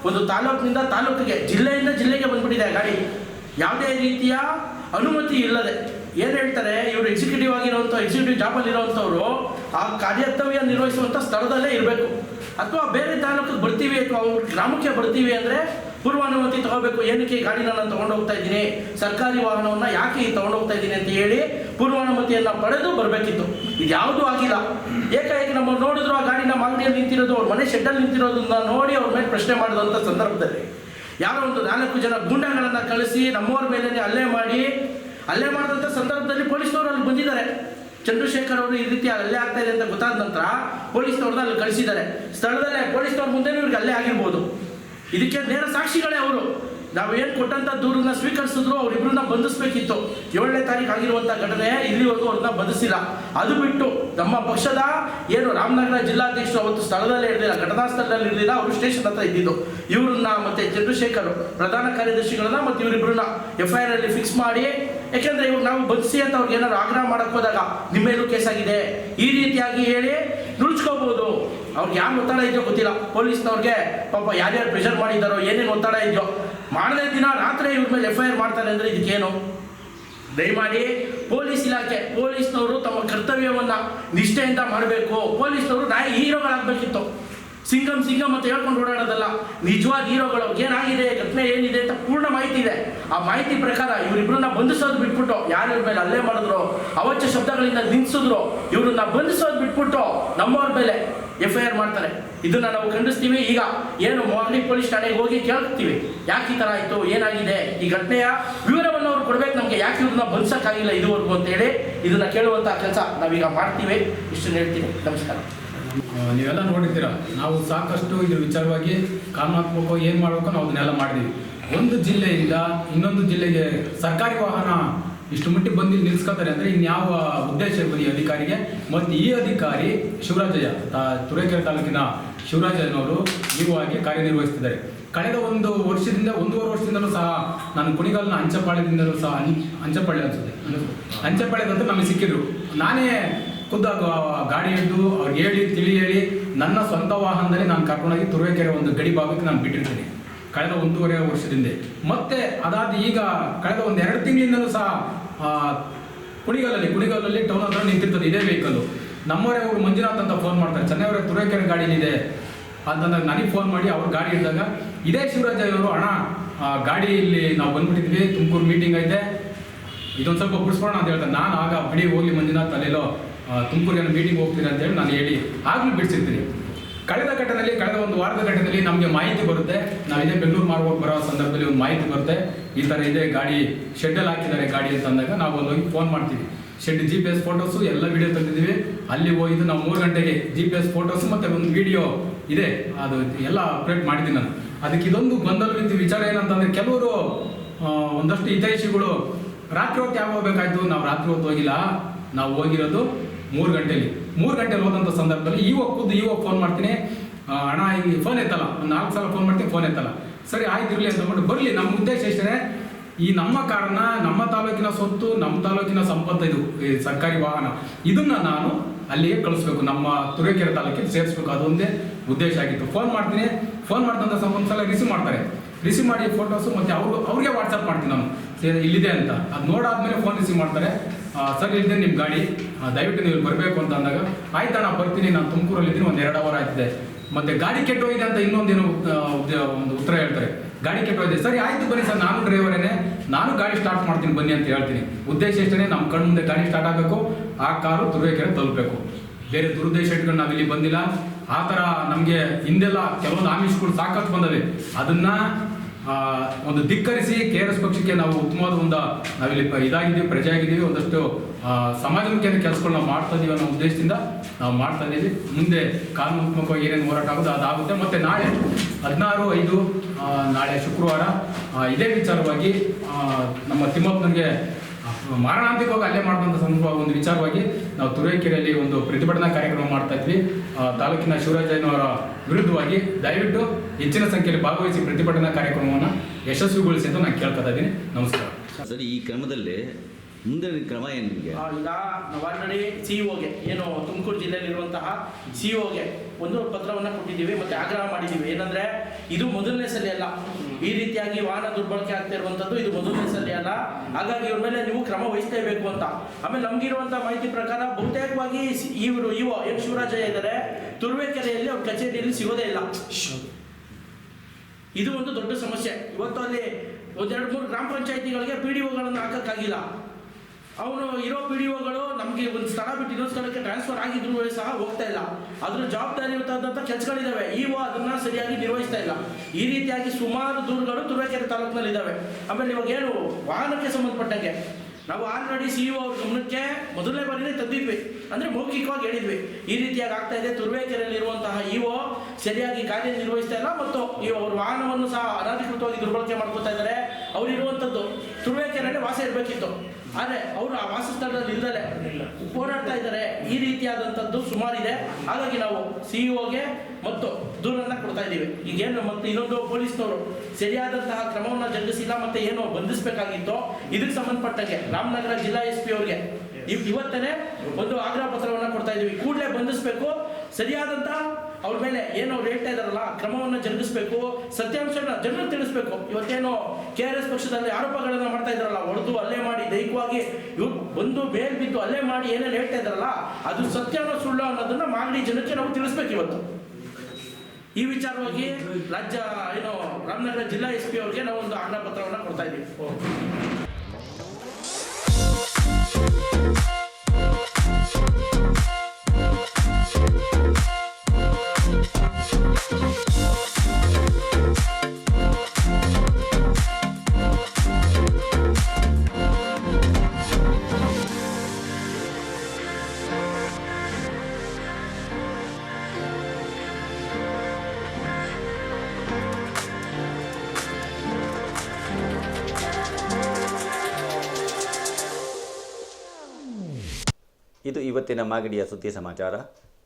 Speaker 5: ಒಂದು ತಾಲೂಕಿನಿಂದ ತಾಲೂಕಿಗೆ, ಜಿಲ್ಲೆಯಿಂದ ಜಿಲ್ಲೆಗೆ ಬಂದ್ಬಿಟ್ಟಿದೆ ಗಾಡಿ. ಯಾವುದೇ ರೀತಿಯ ಅನುಮತಿ ಇಲ್ಲದೆ. ಏನು ಹೇಳ್ತಾರೆ, ಇವರು ಎಕ್ಸಿಕ್ಯೂಟಿವ್ ಆಗಿರೋಂಥ ಎಕ್ಸಿಕ್ಯೂಟಿವ್ ಜಾಬ್ ಅಲ್ಲಿ ಇರುವಂತವ್ರು ಆ ಕಾರ್ಯತವ್ಯ ನಿರ್ವಹಿಸುವಂಥ ಸ್ಥಳದಲ್ಲೇ ಇರಬೇಕು. ಅಥವಾ ಬೇರೆ ತಾಲೂಕಿಗೆ ಬರ್ತೀವಿ, ಅಥವಾ ಗ್ರಾಮಕ್ಕೆ ಬರ್ತೀವಿ ಅಂದರೆ ಪೂರ್ವಾನುಮತಿ ತಗೋಬೇಕು. ಏನಕ್ಕೆ ಈ ಗಾಡಿನ ನಾನು ತಗೊಂಡು ಹೋಗ್ತಾ ಇದ್ದೀನಿ? ಸರ್ಕಾರಿ ವಾಹನವನ್ನ ಯಾಕೆ ಈ ತಗೊಂಡು ಹೋಗ್ತಾ ಇದ್ದೀನಿ ಅಂತ ಹೇಳಿ ಪೂರ್ವಾನುಮತಿಯನ್ನ ಪಡೆದು ಬರಬೇಕಿತ್ತು. ಇದು ಯಾವುದೂ ಆಗಿಲ್ಲ. ಏಕಾಏಕಿ ನಮ್ಮ ನೋಡಿದ್ರು ಆ ಗಾಡಿನ ಮಾಗಡಿಯಲ್ಲಿ ನಿಂತಿರೋದು, ಅವ್ರ ಮನೆ ಶೆಡ್ಡಲ್ಲಿ ನಿಂತಿರೋದನ್ನ ನೋಡಿ ಅವ್ರ ಮೇಲೆ ಪ್ರಶ್ನೆ ಮಾಡಿದಂಥ ಸಂದರ್ಭದಲ್ಲಿ ಯಾರೋ ಒಂದು ನಾಲ್ಕು ಜನ ಗುಂಡಗಳನ್ನ ಕಳಿಸಿ ನಮ್ಮವ್ರ ಮೇಲೆ ಅಲ್ಲೇ ಮಾಡಿ ಹಲ್ಲೆ ಮಾಡಿದಂಥ ಸಂದರ್ಭದಲ್ಲಿ ಪೊಲೀಸ್ನವರು ಅಲ್ಲಿ ಬಂದಿದ್ದಾರೆ. ಚಂದ್ರಶೇಖರ್ ಅವರು ಈ ರೀತಿ ಅಲ್ಲೇ ಆಗ್ತಾ ಇದೆ ಅಂತ ಗೊತ್ತಾದ ನಂತರ ಪೊಲೀಸ್ನವ್ರನ್ನ ಅಲ್ಲಿ ಕಳಿಸಿದ್ದಾರೆ. ಸ್ಥಳದಲ್ಲೇ ಪೊಲೀಸ್ನವ್ರ ಮುಂದೆ ಇವ್ರಿಗೆ ಅಲ್ಲೇ ಆಗಿರ್ಬೋದು. ಇದಕ್ಕೆ ನೇರ ಸಾಕ್ಷಿಗಳೇ ಅವರು. ನಾವು ಏನು ಕೊಟ್ಟಂತ ದೂರನ್ನ ಸ್ವೀಕರಿಸಿದ್ರು ಅವರಿಬ್ಬರನ್ನ ಬಂಧಿಸ್ಬೇಕಿತ್ತು. ಏಳನೇ ತಾರೀಕು ಆಗಿರುವಂಥ ಘಟನೆ ಇಲ್ಲಿವರೆಗೂ ಅವ್ರನ್ನ ಬಂಧಿಸಿಲ್ಲ. ಅದು ಬಿಟ್ಟು ನಮ್ಮ ಪಕ್ಷದ ಏನು ರಾಮನಗರ ಜಿಲ್ಲಾಧ್ಯಕ್ಷರು ಅವತ್ತು ಸ್ಥಳದಲ್ಲಿ ಇರಲಿಲ್ಲ, ಘಟನಾ ಸ್ಥಳದಲ್ಲಿ ಇರಲಿಲ್ಲ, ಅವರು ಸ್ಟೇಷನ್ ಹತ್ರ ಇದ್ದಿದ್ದು. ಇವ್ರನ್ನ ಮತ್ತೆ ಚಂದ್ರಶೇಖರ್ ಪ್ರಧಾನ ಕಾರ್ಯದರ್ಶಿಗಳನ್ನ ಮತ್ತೆ ಇವರಿಬ್ಬರನ್ನ ಎಫ್ ಐ ಆರ್ ಅಲ್ಲಿ ಫಿಕ್ಸ್ ಮಾಡಿ, ಯಾಕೆಂದ್ರೆ ಇವ್ರು ನಾವು ಬಂಧಿಸಿ ಅಂತ ಅವ್ರಿಗೆ ಏನಾದ್ರು ಆಗ್ರಹ ಮಾಡಕ್ ಹೋದಾಗ ನಿಮ್ಮ ಮೇಲೂ ಕೇಸ್ ಆಗಿದೆ. ಈ ರೀತಿಯಾಗಿ ಹೇಳಿ ನುಳ್ಸ್ಕೋಬಹುದು ಅವ್ರಿಗೆ ಯಾರು ಒತ್ತಡ ಇದೆಯೋ ಗೊತ್ತಿಲ್ಲ. ಪೊಲೀಸ್ನವ್ರಿಗೆ ಪಾಪ ಯಾರ್ಯಾರು ಪ್ರೆಷರ್ ಮಾಡಿದಾರೋ ಏನೇನು ಒತ್ತಡ ಇದೆಯೋ ಮಾಡದೇ ದಿನ ರಾತ್ರಿ ಇವ್ರ ಮೇಲೆ ಎಫ್ ಐ ಆರ್ ಮಾಡ್ತಾರೆ ಅಂದ್ರೆ ಇದಕ್ಕೇನು? ದಯಮಾಡಿ ಪೊಲೀಸ್ ಇಲಾಖೆ, ಪೊಲೀಸ್ನವರು ತಮ್ಮ ಕರ್ತವ್ಯವನ್ನ ನಿಷ್ಠೆಯಿಂದ ಮಾಡಬೇಕು. ಪೊಲೀಸ್ನವರು ನಾಯ ಹೀರೋಗಳಾಗಬೇಕಿತ್ತು. ಸಿಂಗಮ್ ಸಿಂಗಮ್ ಅಂತ ಹೇಳ್ಕೊಂಡು ಓಡಾಡೋದಲ್ಲ, ನಿಜವಾದ ಹೀರೋಗಳು, ಏನಾಗಿದೆ, ಘಟನೆ ಏನಿದೆ ಅಂತ ಪೂರ್ಣ ಮಾಹಿತಿ ಇದೆ. ಆ ಮಾಹಿತಿ ಪ್ರಕಾರ ಇವರಿಬ್ಬರನ್ನ ಬಂಧಿಸೋದು ಬಿಟ್ಬಿಟ್ಟು, ಯಾರು ಇವ್ರ ಮೇಲೆ ಅಲ್ಲೇ ಮಾಡಿದ್ರು, ಅವಚ್ಯ ಶಬ್ದಗಳಿಂದ ನಿಲ್ಲಿಸಿದ್ರು ಇವ್ರನ್ನ ಬಂಧಿಸೋದು ಬಿಟ್ಬಿಟ್ಟು, ನಮ್ಮವ್ರ ಮೇಲೆ ಎಫ್ ಐ ಆರ್ ಮಾಡ್ತಾರೆ ಇದನ್ನ ನಾವು ಖಂಡಿಸ್ತೀವಿ. ಈಗ ಏನು ಮಾರ್ನಿಂಗ್ ಪೊಲೀಸ್ ಠಾಣೆಗೆ ಹೋಗಿ ಕೇಳ್ತೀವಿ. ಯಾಕೆ ಈ ಥರ ಆಯಿತು? ಏನಾಗಿದೆ? ಈ ಘಟನೆಯ ವಿವರವನ್ನು ಅವ್ರು ಕೊಡ್ಬೇಕು. ನಮಗೆ ಯಾಕೆ ಇವ್ರನ್ನ ಬಂಧಿಸೋಕ್ಕಾಗಿಲ್ಲ ಇದುವರೆಗೂ ಅಂತೇಳಿ ಇದನ್ನು ಕೇಳುವಂಥ ಕೆಲಸ ನಾವೀಗ ಮಾಡ್ತೀವಿ. ಇಷ್ಟನ್ನು ಹೇಳ್ತೀನಿ. ನಮಸ್ಕಾರ.
Speaker 6: ನೀವೆಲ್ಲ ನೋಡಿದ್ದೀರಾ? ನಾವು ಸಾಕಷ್ಟು ಇದ್ರ ವಿಚಾರವಾಗಿ ಕಾನೂನಾತ್ಮಕ ಏನು ಮಾಡಬೇಕು ನಾವು ಅದನ್ನೆಲ್ಲ ಮಾಡಿದ್ದೀವಿ. ಒಂದು ಜಿಲ್ಲೆಯಿಂದ ಇನ್ನೊಂದು ಜಿಲ್ಲೆಗೆ ಸರ್ಕಾರಿ ವಾಹನ ಇಷ್ಟು ಮಟ್ಟಿಗೆ ಬಂದು ಇಲ್ಲಿ ನಿಲ್ಸ್ಕೊತಾರೆ ಅಂದರೆ ಇನ್ಯಾವ ಉದ್ದೇಶ ಇರ್ಬೋದು ಈ ಅಧಿಕಾರಿಗೆ ಮತ್ತು ಈ ಅಧಿಕಾರಿ ಶಿವರಾಜಯ್ಯ ತುರೇಕೆರೆ ತಾಲೂಕಿನ ಶಿವರಾಜಯ್ಯನವರು ನೀವು ಆಗಿ ಕಾರ್ಯನಿರ್ವಹಿಸ್ತಿದ್ದಾರೆ. ಕಳೆದ ಒಂದು ವರ್ಷದಿಂದ, ಒಂದೂವರೆ ವರ್ಷದಿಂದಲೂ ಸಹ ನಾನು ಕುಣಿಗಲ್ನ ಅಂಚಪಾಳ್ಯದಿಂದಲೂ ಸಹ ಅಂಚಪಾಳ್ಯ ಅನ್ಸುತ್ತೆ. ಅಂಚಪಾಳ್ಯದಂತೂ ನಮಗೆ ಸಿಕ್ಕಿದ್ರು. ನಾನೇ ಖುದ್ದಾಗಿ ಗಾಡಿ ಹಿಡಿದು ಅವ್ರಿಗೆ ಹೇಳಿ, ತಿಳಿ ಹೇಳಿ ನನ್ನ ಸ್ವಂತ ವಾಹನದಲ್ಲಿ ನಾನು ಕರ್ಕೊಂಡೋಗಿ ತುರುವೇಕೆರೆ ಒಂದು ಗಡಿ ಭಾಗಕ್ಕೆ ನಾನು ಬಿಟ್ಟಿರ್ತೀನಿ. ಕಳೆದ ಒಂದೂವರೆ ವರ್ಷದಿಂದ. ಮತ್ತೆ ಅದಾದ ಈಗ ಕಳೆದ ಒಂದು ಎರಡು ತಿಂಗಳಿಂದಲೂ ಸಹ ಕುಣಿಗಲಲ್ಲಿ ಕುಣಿಗಲಲ್ಲಿ ಟೌನ್ ಹತ್ರ ನಿಂತಿರ್ತದೆ ಇದೇ ವೆಹಿಕಲ್ಲು ನಮ್ಮವರೇ ಅವರು ಮಂಜುನಾಥ್ ಅಂತ ಫೋನ್ ಮಾಡ್ತಾರೆ. ಚೆನ್ನೈವರೇ ತುರೇಕೆರೆ ಇದೆ. ಅಂತಂದಾಗ ನನಗೆ ಫೋನ್ ಮಾಡಿ ಅವ್ರ ಗಾಡಿ ಇದ್ದಾಗ ಇದೇ ಶಿವರಾಜ್ ಅವರು ಅಣ್ಣ ಆ, ಗಾಡಿ ಇಲ್ಲಿ ನಾವು ಬಂದ್ಬಿಟ್ಟಿದ್ವಿ ತುಮಕೂರು ಮೀಟಿಂಗ್ ಐತೆ. ಇದೊಂದು ಸ್ವಲ್ಪ ಬಿಡಿಸ್ಕೊಳೋಣ ಅಂತ ಹೇಳ್ತಾರೆ. ನಾನು ಆಗ ಬಿಡಿ ಹೋಗ್ಲಿ ಮಂಜುನಾಥ್ ಅಲ್ಲೆಲ್ಲೋ ತುಮಕೂರಿನ ಮೀಟಿಂಗ್ ಹೋಗ್ತೀನಿ ಅಂತ ಹೇಳಿ ನಾನು ಹೇಳಿ ಆಗಲೂ ಬಿಡಿಸಿರ್ತೀನಿ. ಕಳೆದ ಘಟನೆಯಲ್ಲಿ, ಕಳೆದ ಒಂದು ವಾರದ ಘಟನೆಯಲ್ಲಿ ನಮಗೆ ಮಾಹಿತಿ ಬರುತ್ತೆ. ನಾವು ಇದೇ ಬೆಂಗಳೂರು ಮಾರ್ಗೋಗಿ ಬರೋ ಸಂದರ್ಭದಲ್ಲಿ ಒಂದು ಮಾಹಿತಿ ಬರುತ್ತೆ. ಈ ಥರ ಇದೆ, ಗಾಡಿ ಶೆಡ್ಡಲ್ಲಿ ಹಾಕಿದ್ದಾರೆ ಗಾಡಿ ಅಂತ ಅಂದಾಗ ನಾವು ಹೋಗಿ ಫೋನ್ ಮಾಡ್ತೀವಿ. Shed G P S photos ಎಲ್ಲ ವಿಡಿಯೋ ತಂದಿದ್ದೀವಿ. ಅಲ್ಲಿ ಹೋಗಿದ್ದು ನಾವು ಮೂರು ಗಂಟೆಗೆ ಜಿ ಪಿ ಎಸ್ ಫೋಟೋಸ್ ಮತ್ತು ಒಂದು ವಿಡಿಯೋ ಇದೆ. ಅದು ಎಲ್ಲ ಅಪ್ಡೇಟ್ ಮಾಡಿದ್ದೀನಿ ನಾನು. ಅದಕ್ಕೆ ಇದೊಂದು ಗೊಂದಲವಿದ್ದು ವಿಚಾರ ಏನಂತಂದರೆ ಕೆಲವರು ಒಂದಷ್ಟು ಹಿತೈಷಿಗಳು, ರಾತ್ರಿ ಹೊತ್ತು ಯಾವಾಗ ಹೋಗ್ಬೇಕಾಯ್ತು? ನಾವು ರಾತ್ರಿ ಹೊತ್ತು ಹೋಗಿಲ್ಲ. ನಾವು ಹೋಗಿರೋದು ಮೂರು ಗಂಟೆಲಿ. ಮೂರು ಗಂಟೆಲಿ ಹೋದಂಥ ಸಂದರ್ಭದಲ್ಲಿ ಇವಾಗ ಖುದ್ದು ಇವಾಗ ಫೋನ್ ಮಾಡ್ತೀನಿ. ಹಣ ಈಗ ಫೋನ್ ಎತ್ತಲ್ಲ. ಒಂದು ನಾಲ್ಕು ಸಲ ಫೋನ್ ಮಾಡ್ತೀನಿ ಫೋನ್ ಎತ್ತಲ್ಲ. ಸರಿ, ಆಯ್ತು, ಇರಲಿ ಅಂತ ಅಂದ್ಬಿಟ್ಟು ಬರಲಿ. ನಮ್ಮ ಉದ್ದೇಶ ಎಷ್ಟೇ ಈ ನಮ್ಮ ಕಾರಣ ನಮ್ಮ ತಾಲೂಕಿನ ಸೊತ್ತು ನಮ್ಮ ತಾಲೂಕಿನ ಸಂಪತ್ತು ಇದು, ಈ ಸರ್ಕಾರಿ ವಾಹನ. ಇದನ್ನು ನಾನು ಅಲ್ಲಿಗೆ ಕಳಿಸ್ಬೇಕು. ನಮ್ಮ ತುರೇಕೆರೆ ತಾಲೂಕಿಗೆ ಸೇರಿಸ್ಬೇಕು. ಅದೊಂದೇ ಉದ್ದೇಶ ಆಗಿತ್ತು. ಫೋನ್ ಮಾಡ್ತೀನಿ. ಫೋನ್ ಮಾಡಿದಂಥ ಒಂದು ಸಲ ರಿಸೀವ್ ಮಾಡ್ತಾರೆ. ರಿಸೀವ್ ಮಾಡಿ ಫೋಟೋಸು ಮತ್ತು ಅವರು, ಅವ್ರಿಗೆ ವಾಟ್ಸಪ್ ಮಾಡ್ತೀನಿ ನಾನು. ಇಲ್ಲಿದೆ ಅಂತ. ಅದು ನೋಡಾದ್ಮೇಲೆ ಫೋನ್ ರಿಸೀವ್ ಮಾಡ್ತಾರೆ. ಸರ್ ಇಲ್ಲಿದೆ ನಿಮ್ಮ ಗಾಡಿ. ದಯವಿಟ್ಟು ನೀವು ಬರಬೇಕು ಅಂತ ಅಂದಾಗ ಆಯ್ತಣ್ಣ ಬರ್ತೀನಿ, ನಾನು ತುಮಕೂರಲ್ಲಿದ್ದೀನಿ ಒಂದು ಎರಡು ಅವರ್ ಆಯ್ತಿದೆ. ಮತ್ತೆ ಗಾಡಿ ಕೆಟ್ಟೋಗಿದೆ ಅಂತ ಇನ್ನೊಂದೇನು ಒಂದು ಉತ್ತರ ಹೇಳ್ತಾರೆ. ಗಾಡಿ ಕೆಟ್ಟೋಗಿದೆ. ಸರಿ, ಆಯ್ತು ಬನ್ನಿ ಸರ್, ನಾನು ಡ್ರೈವರೇನೆ. ನಾನು ಗಾಡಿ ಸ್ಟಾರ್ಟ್ ಮಾಡ್ತೀನಿ, ಬನ್ನಿ ಅಂತ ಹೇಳ್ತೀನಿ. ಉದ್ದೇಶ ಎಷ್ಟೇ ನಮ್ಮ ಕಣ್ಣು ಮುಂದೆ ಗಾಡಿ ಸ್ಟಾರ್ಟ್ ಆಗಬೇಕು. ಆ ಕಾರು ತುರುವೇಕೆರೆ ತಲುಪಬೇಕು. ಬೇರೆ ದುರುದ್ದೇಶ ಇಟ್ಕೊಂಡು ನಾವಿಲ್ಲಿ ಬಂದಿಲ್ಲ. ಆ ಥರ ನಮಗೆ ಹಿಂದೆಲ್ಲ ಕೆಲವೊಂದು ಆಮಿಷಗಳು ಸಾಕಷ್ಟು ಬಂದವೆ. ಅದನ್ನ ಒಂದು ಧಿಕ್ಕರಿಸಿ ಕೆ ಆರ್ ಎಸ್ ಪಕ್ಷಕ್ಕೆ ನಾವು ಉತ್ತಮವಾದ ಒಂದು ನಾವಿಲ್ಲಿ ಇದಾಗಿದ್ದೀವಿ ಪ್ರಜೆ ಆಗಿದ್ದೀವಿ ಒಂದಷ್ಟು ಆ, ಮುಖ್ಯ ಕೆಲಸಗಳು ನಾವು ಮಾಡ್ತಾ ಇದೀವಿ ಅನ್ನೋ ಉದ್ದೇಶದಿಂದ ನಾವು ಮಾಡ್ತಾ ಇದ್ದೀವಿ ಮುಂದೆ ಕಾನೂನಾತ್ಮಕವಾಗಿ ಏನೇನು ಹೋರಾಟ ಆಗುತ್ತೆ ಅದಾಗುತ್ತೆ ಮತ್ತು ನಾಳೆ ಹದಿನಾರು ಐದು ನಾಳೆ ಶುಕ್ರವಾರ ಇದೇ ವಿಚಾರವಾಗಿ ನಮ್ಮ ತಿಮ್ಮಪ್ಪನಿಗೆ ಮಾರಣಾಂತಿಕವಾಗಿ ಅಲ್ಲೇ ಮಾಡುವಂಥ ಸಂದರ್ಭ ಒಂದು ವಿಚಾರವಾಗಿ ನಾವು ತುರೈಕೆರೆಯಲ್ಲಿ ಒಂದು ಪ್ರತಿಭಟನಾ ಕಾರ್ಯಕ್ರಮ ಮಾಡ್ತಾ ಇದ್ವಿ. ತಾಲೂಕಿನ ಶಿವರಾಜಯ್ಯನವರ ವಿರುದ್ಧವಾಗಿ ದಯವಿಟ್ಟು ಹೆಚ್ಚಿನ ಸಂಖ್ಯೆಯಲ್ಲಿ ಭಾಗವಹಿಸಿ ಪ್ರತಿಭಟನಾ ಕಾರ್ಯಕ್ರಮವನ್ನು ಯಶಸ್ವಿಗೊಳಿಸಿ ಅಂತ ನಾನು ಕೇಳ್ಕೊತಾ ಇದ್ದೀನಿ. ನಮಸ್ಕಾರ.
Speaker 2: ಸರಿ ಈ ಕ್ರಮದಲ್ಲಿ ಮುಂದಿನ ಕ್ರಮ ಏನು ನಿಮಗೆ?
Speaker 5: ಈಗ ನಾವು ಆಲ್ರೆಡಿ ಸಿ ಏನು ತುಮಕೂರು ಜಿಲ್ಲೆಯಲ್ಲಿರುವಂತಹ ಸಿ ಒಗೆ ಒಂದು ಪತ್ರವನ್ನು ಕೊಟ್ಟಿದ್ದೀವಿ ಮತ್ತೆ ಆಗ್ರಹ ಮಾಡಿದ್ದೀವಿ. ಏನಂದ್ರೆ, ಇದು ಮೊದಲನೇ ಸಲ ಅಲ್ಲ. ಈ ರೀತಿಯಾಗಿ ವಾಹನ ದುರ್ಬಳಕೆ ಆಗ್ತಾ ಇರುವಂಥದ್ದು ಇದು ಮೊದಲನೇ ಸಲ ಅಲ್ಲ. ಹಾಗಾಗಿ ಇವ್ರ ಮೇಲೆ ನೀವು ಕ್ರಮ ವಹಿಸಲೇಬೇಕು ಅಂತ. ಆಮೇಲೆ ನಮಗಿರುವಂಥ ಮಾಹಿತಿ ಪ್ರಕಾರ ಬಹುತೇಕವಾಗಿ ಇವರು ಇವ ಎಂ ಶಿವರಾಜಯ್ಯ ಇದ್ದಾರೆ. ತುರುವೇಕೆರೆಯಲ್ಲಿ ಅವ್ರ ಕಚೇರಿಯಲ್ಲಿ ಸಿಗೋದೇ ಇಲ್ಲ. ಇದು ಒಂದು ದೊಡ್ಡ ಸಮಸ್ಯೆ. ಇವತ್ತು ಅಲ್ಲಿ ಒಂದೆರಡು ಮೂರು ಗ್ರಾಮ ಪಂಚಾಯತಿಗಳಿಗೆ ಪಿ ಡಿ ಒಗಳನ್ನು ಹಾಕಕ್ಕಾಗಿಲ್ಲ. ಅವನು ಇರೋ ಪಿ ಡಿ ಒಗಳು ನಮಗೆ ಒಂದು ಸ್ಥಳ ಬಿಟ್ಟು ಇನ್ನೊಂದು ಸ್ಥಳಕ್ಕೆ ಟ್ರಾನ್ಸ್ಫರ್ ಆಗಿದ್ರು ಸಹ ಹೋಗ್ತಾ ಇಲ್ಲ. ಅದ್ರ ಜವಾಬ್ದಾರಿಯುತವಾದಂಥ ಕೆಲಸಗಳಿದ್ದಾವೆ ಇವು ಅದನ್ನ ಸರಿಯಾಗಿ ನಿರ್ವಹಿಸ್ತಾ ಇಲ್ಲ. ಈ ರೀತಿಯಾಗಿ ಸುಮಾರು ದೂರುಗಳು ತುರುವೇಕೆರೆ ತಾಲೂಕಿನಲ್ಲಿ ಇದ್ದಾವೆ ಆಮೇಲೆ ಇವಾಗ ಏನು ವಾಹನಕ್ಕೆ ಸಂಬಂಧಪಟ್ಟಂಗೆ. ನಾವು ಆಲ್ರೆಡಿ ಸಿ ಅವ್ರ ಗಮನಕ್ಕೆ ಮೊದಲನೇ ಬಾರಿನೇ ತಂದಿದ್ವಿ. ಅಂದ್ರೆ ಮೌಖಿಕವಾಗಿ ಹೇಳಿದ್ವಿ. ಈ ರೀತಿಯಾಗಿ ಆಗ್ತಾ ಇದೆ. ತುರುವೇಕೆರೆಯಲ್ಲಿರುವಂತಹ ಇಒ ಸರಿಯಾಗಿ ಕಾರ್ಯನಿರ್ವಹಿಸ್ತಾ ಇಲ್ಲ ಮತ್ತು ಈ ಅವ್ರ ವಾಹನವನ್ನು ಸಹ ಅನಧಿಕೃತವಾಗಿ ದುರ್ಬಳಕೆ ಮಾಡ್ಕೋತಾ ಇದ್ದಾರೆ. ಅವರಿರುವಂಥದ್ದು ತುರುವೇಕೆರೆಯಲ್ಲಿ ವಾಸ ಇರಬೇಕಿತ್ತು. ಆದರೆ ಅವರು ಆ ವಾಸಸ್ಥಳದಲ್ಲಿ ಇಲ್ಲದೆ ಹೋರಾಡ್ತಾ ಇದ್ದಾರೆ. ಈ ರೀತಿಯಾದಂಥದ್ದು ಸುಮಾರಿದೆ. ಹಾಗಾಗಿ ನಾವು ಸಿ ಒಗೆ ಮತ್ತು ದೂರನ್ನ ಕೊಡ್ತಾ ಇದ್ದೀವಿ. ಈಗೇನು ಮತ್ತೆ ಇನ್ನೊಂದು ಪೊಲೀಸ್ನವರು ಸರಿಯಾದಂತಹ ಕ್ರಮವನ್ನು ಜರುಗಿಸಿಲ್ಲ ಮತ್ತೆ ಏನು ಬಂಧಿಸಬೇಕಾಗಿತ್ತು ಇದಕ್ಕೆ ಸಂಬಂಧಪಟ್ಟಂಗೆ ರಾಮನಗರ ಜಿಲ್ಲಾ ಎಸ್ ಪಿ ಅವರಿಗೆ. ಇವತ್ತನೇ ಒಂದು ಆಗ್ರಹ ಪತ್ರವನ್ನ ಕೊಡ್ತಾ ಇದ್ದೀವಿ. ಕೂಡಲೇ ಬಂಧಿಸಬೇಕು. ಸರಿಯಾದಂತಹ ಅವ್ರ ಮೇಲೆ ಏನು ಅವ್ರು ಹೇಳ್ತಾ ಇದಾರಲ್ಲ, ಕ್ರಮವನ್ನು ಜರುಗಿಸಬೇಕು ಸತ್ಯಾಂಶನ ಜನರು ತಿಳಿಸ್ಬೇಕು. ಇವತ್ತೇನು ಕೆ ಆರ್ ಎಸ್ ಪಕ್ಷದಲ್ಲಿ ಆರೋಪಗಳನ್ನ ಮಾಡ್ತಾ ಹೊಡೆದು ಅಲ್ಲೇ ಮಾಡಿ, ದೈಹಿಕವಾಗಿ ಇವ್ರು ಬಂದು ಬೇಲ್ ಬಿದ್ದು ಅಲ್ಲೇ ಮಾಡಿ ಏನೇನು ಹೇಳ್ತಾ ಇದಾರಲ್ಲ, ಅದು ಸತ್ಯನೋ ಸುಳ್ಳು ಅನ್ನೋದನ್ನ ಮಾಗಡಿ ಜನಕ್ಕೆ ನಾವು ತಿಳಿಸ್ಬೇಕು ಇವತ್ತು. ಈ ವಿಚಾರವಾಗಿ ರಾಜ್ಯ, ಏನು, ರಾಮನಗರ ಜಿಲ್ಲಾ ಎಸ್ ಪಿ ಅವರಿಗೆ ನಾವು ಒಂದು ಆಜ್ಞಾ ಪತ್ರವನ್ನ ಕೊಡ್ತಾ ಇದ್ದೀವಿ.
Speaker 1: ಇದು ಇವತ್ತಿನ ಮಾಗಡಿಯ ಸುದ್ದಿ ಸಮಾಚಾರ.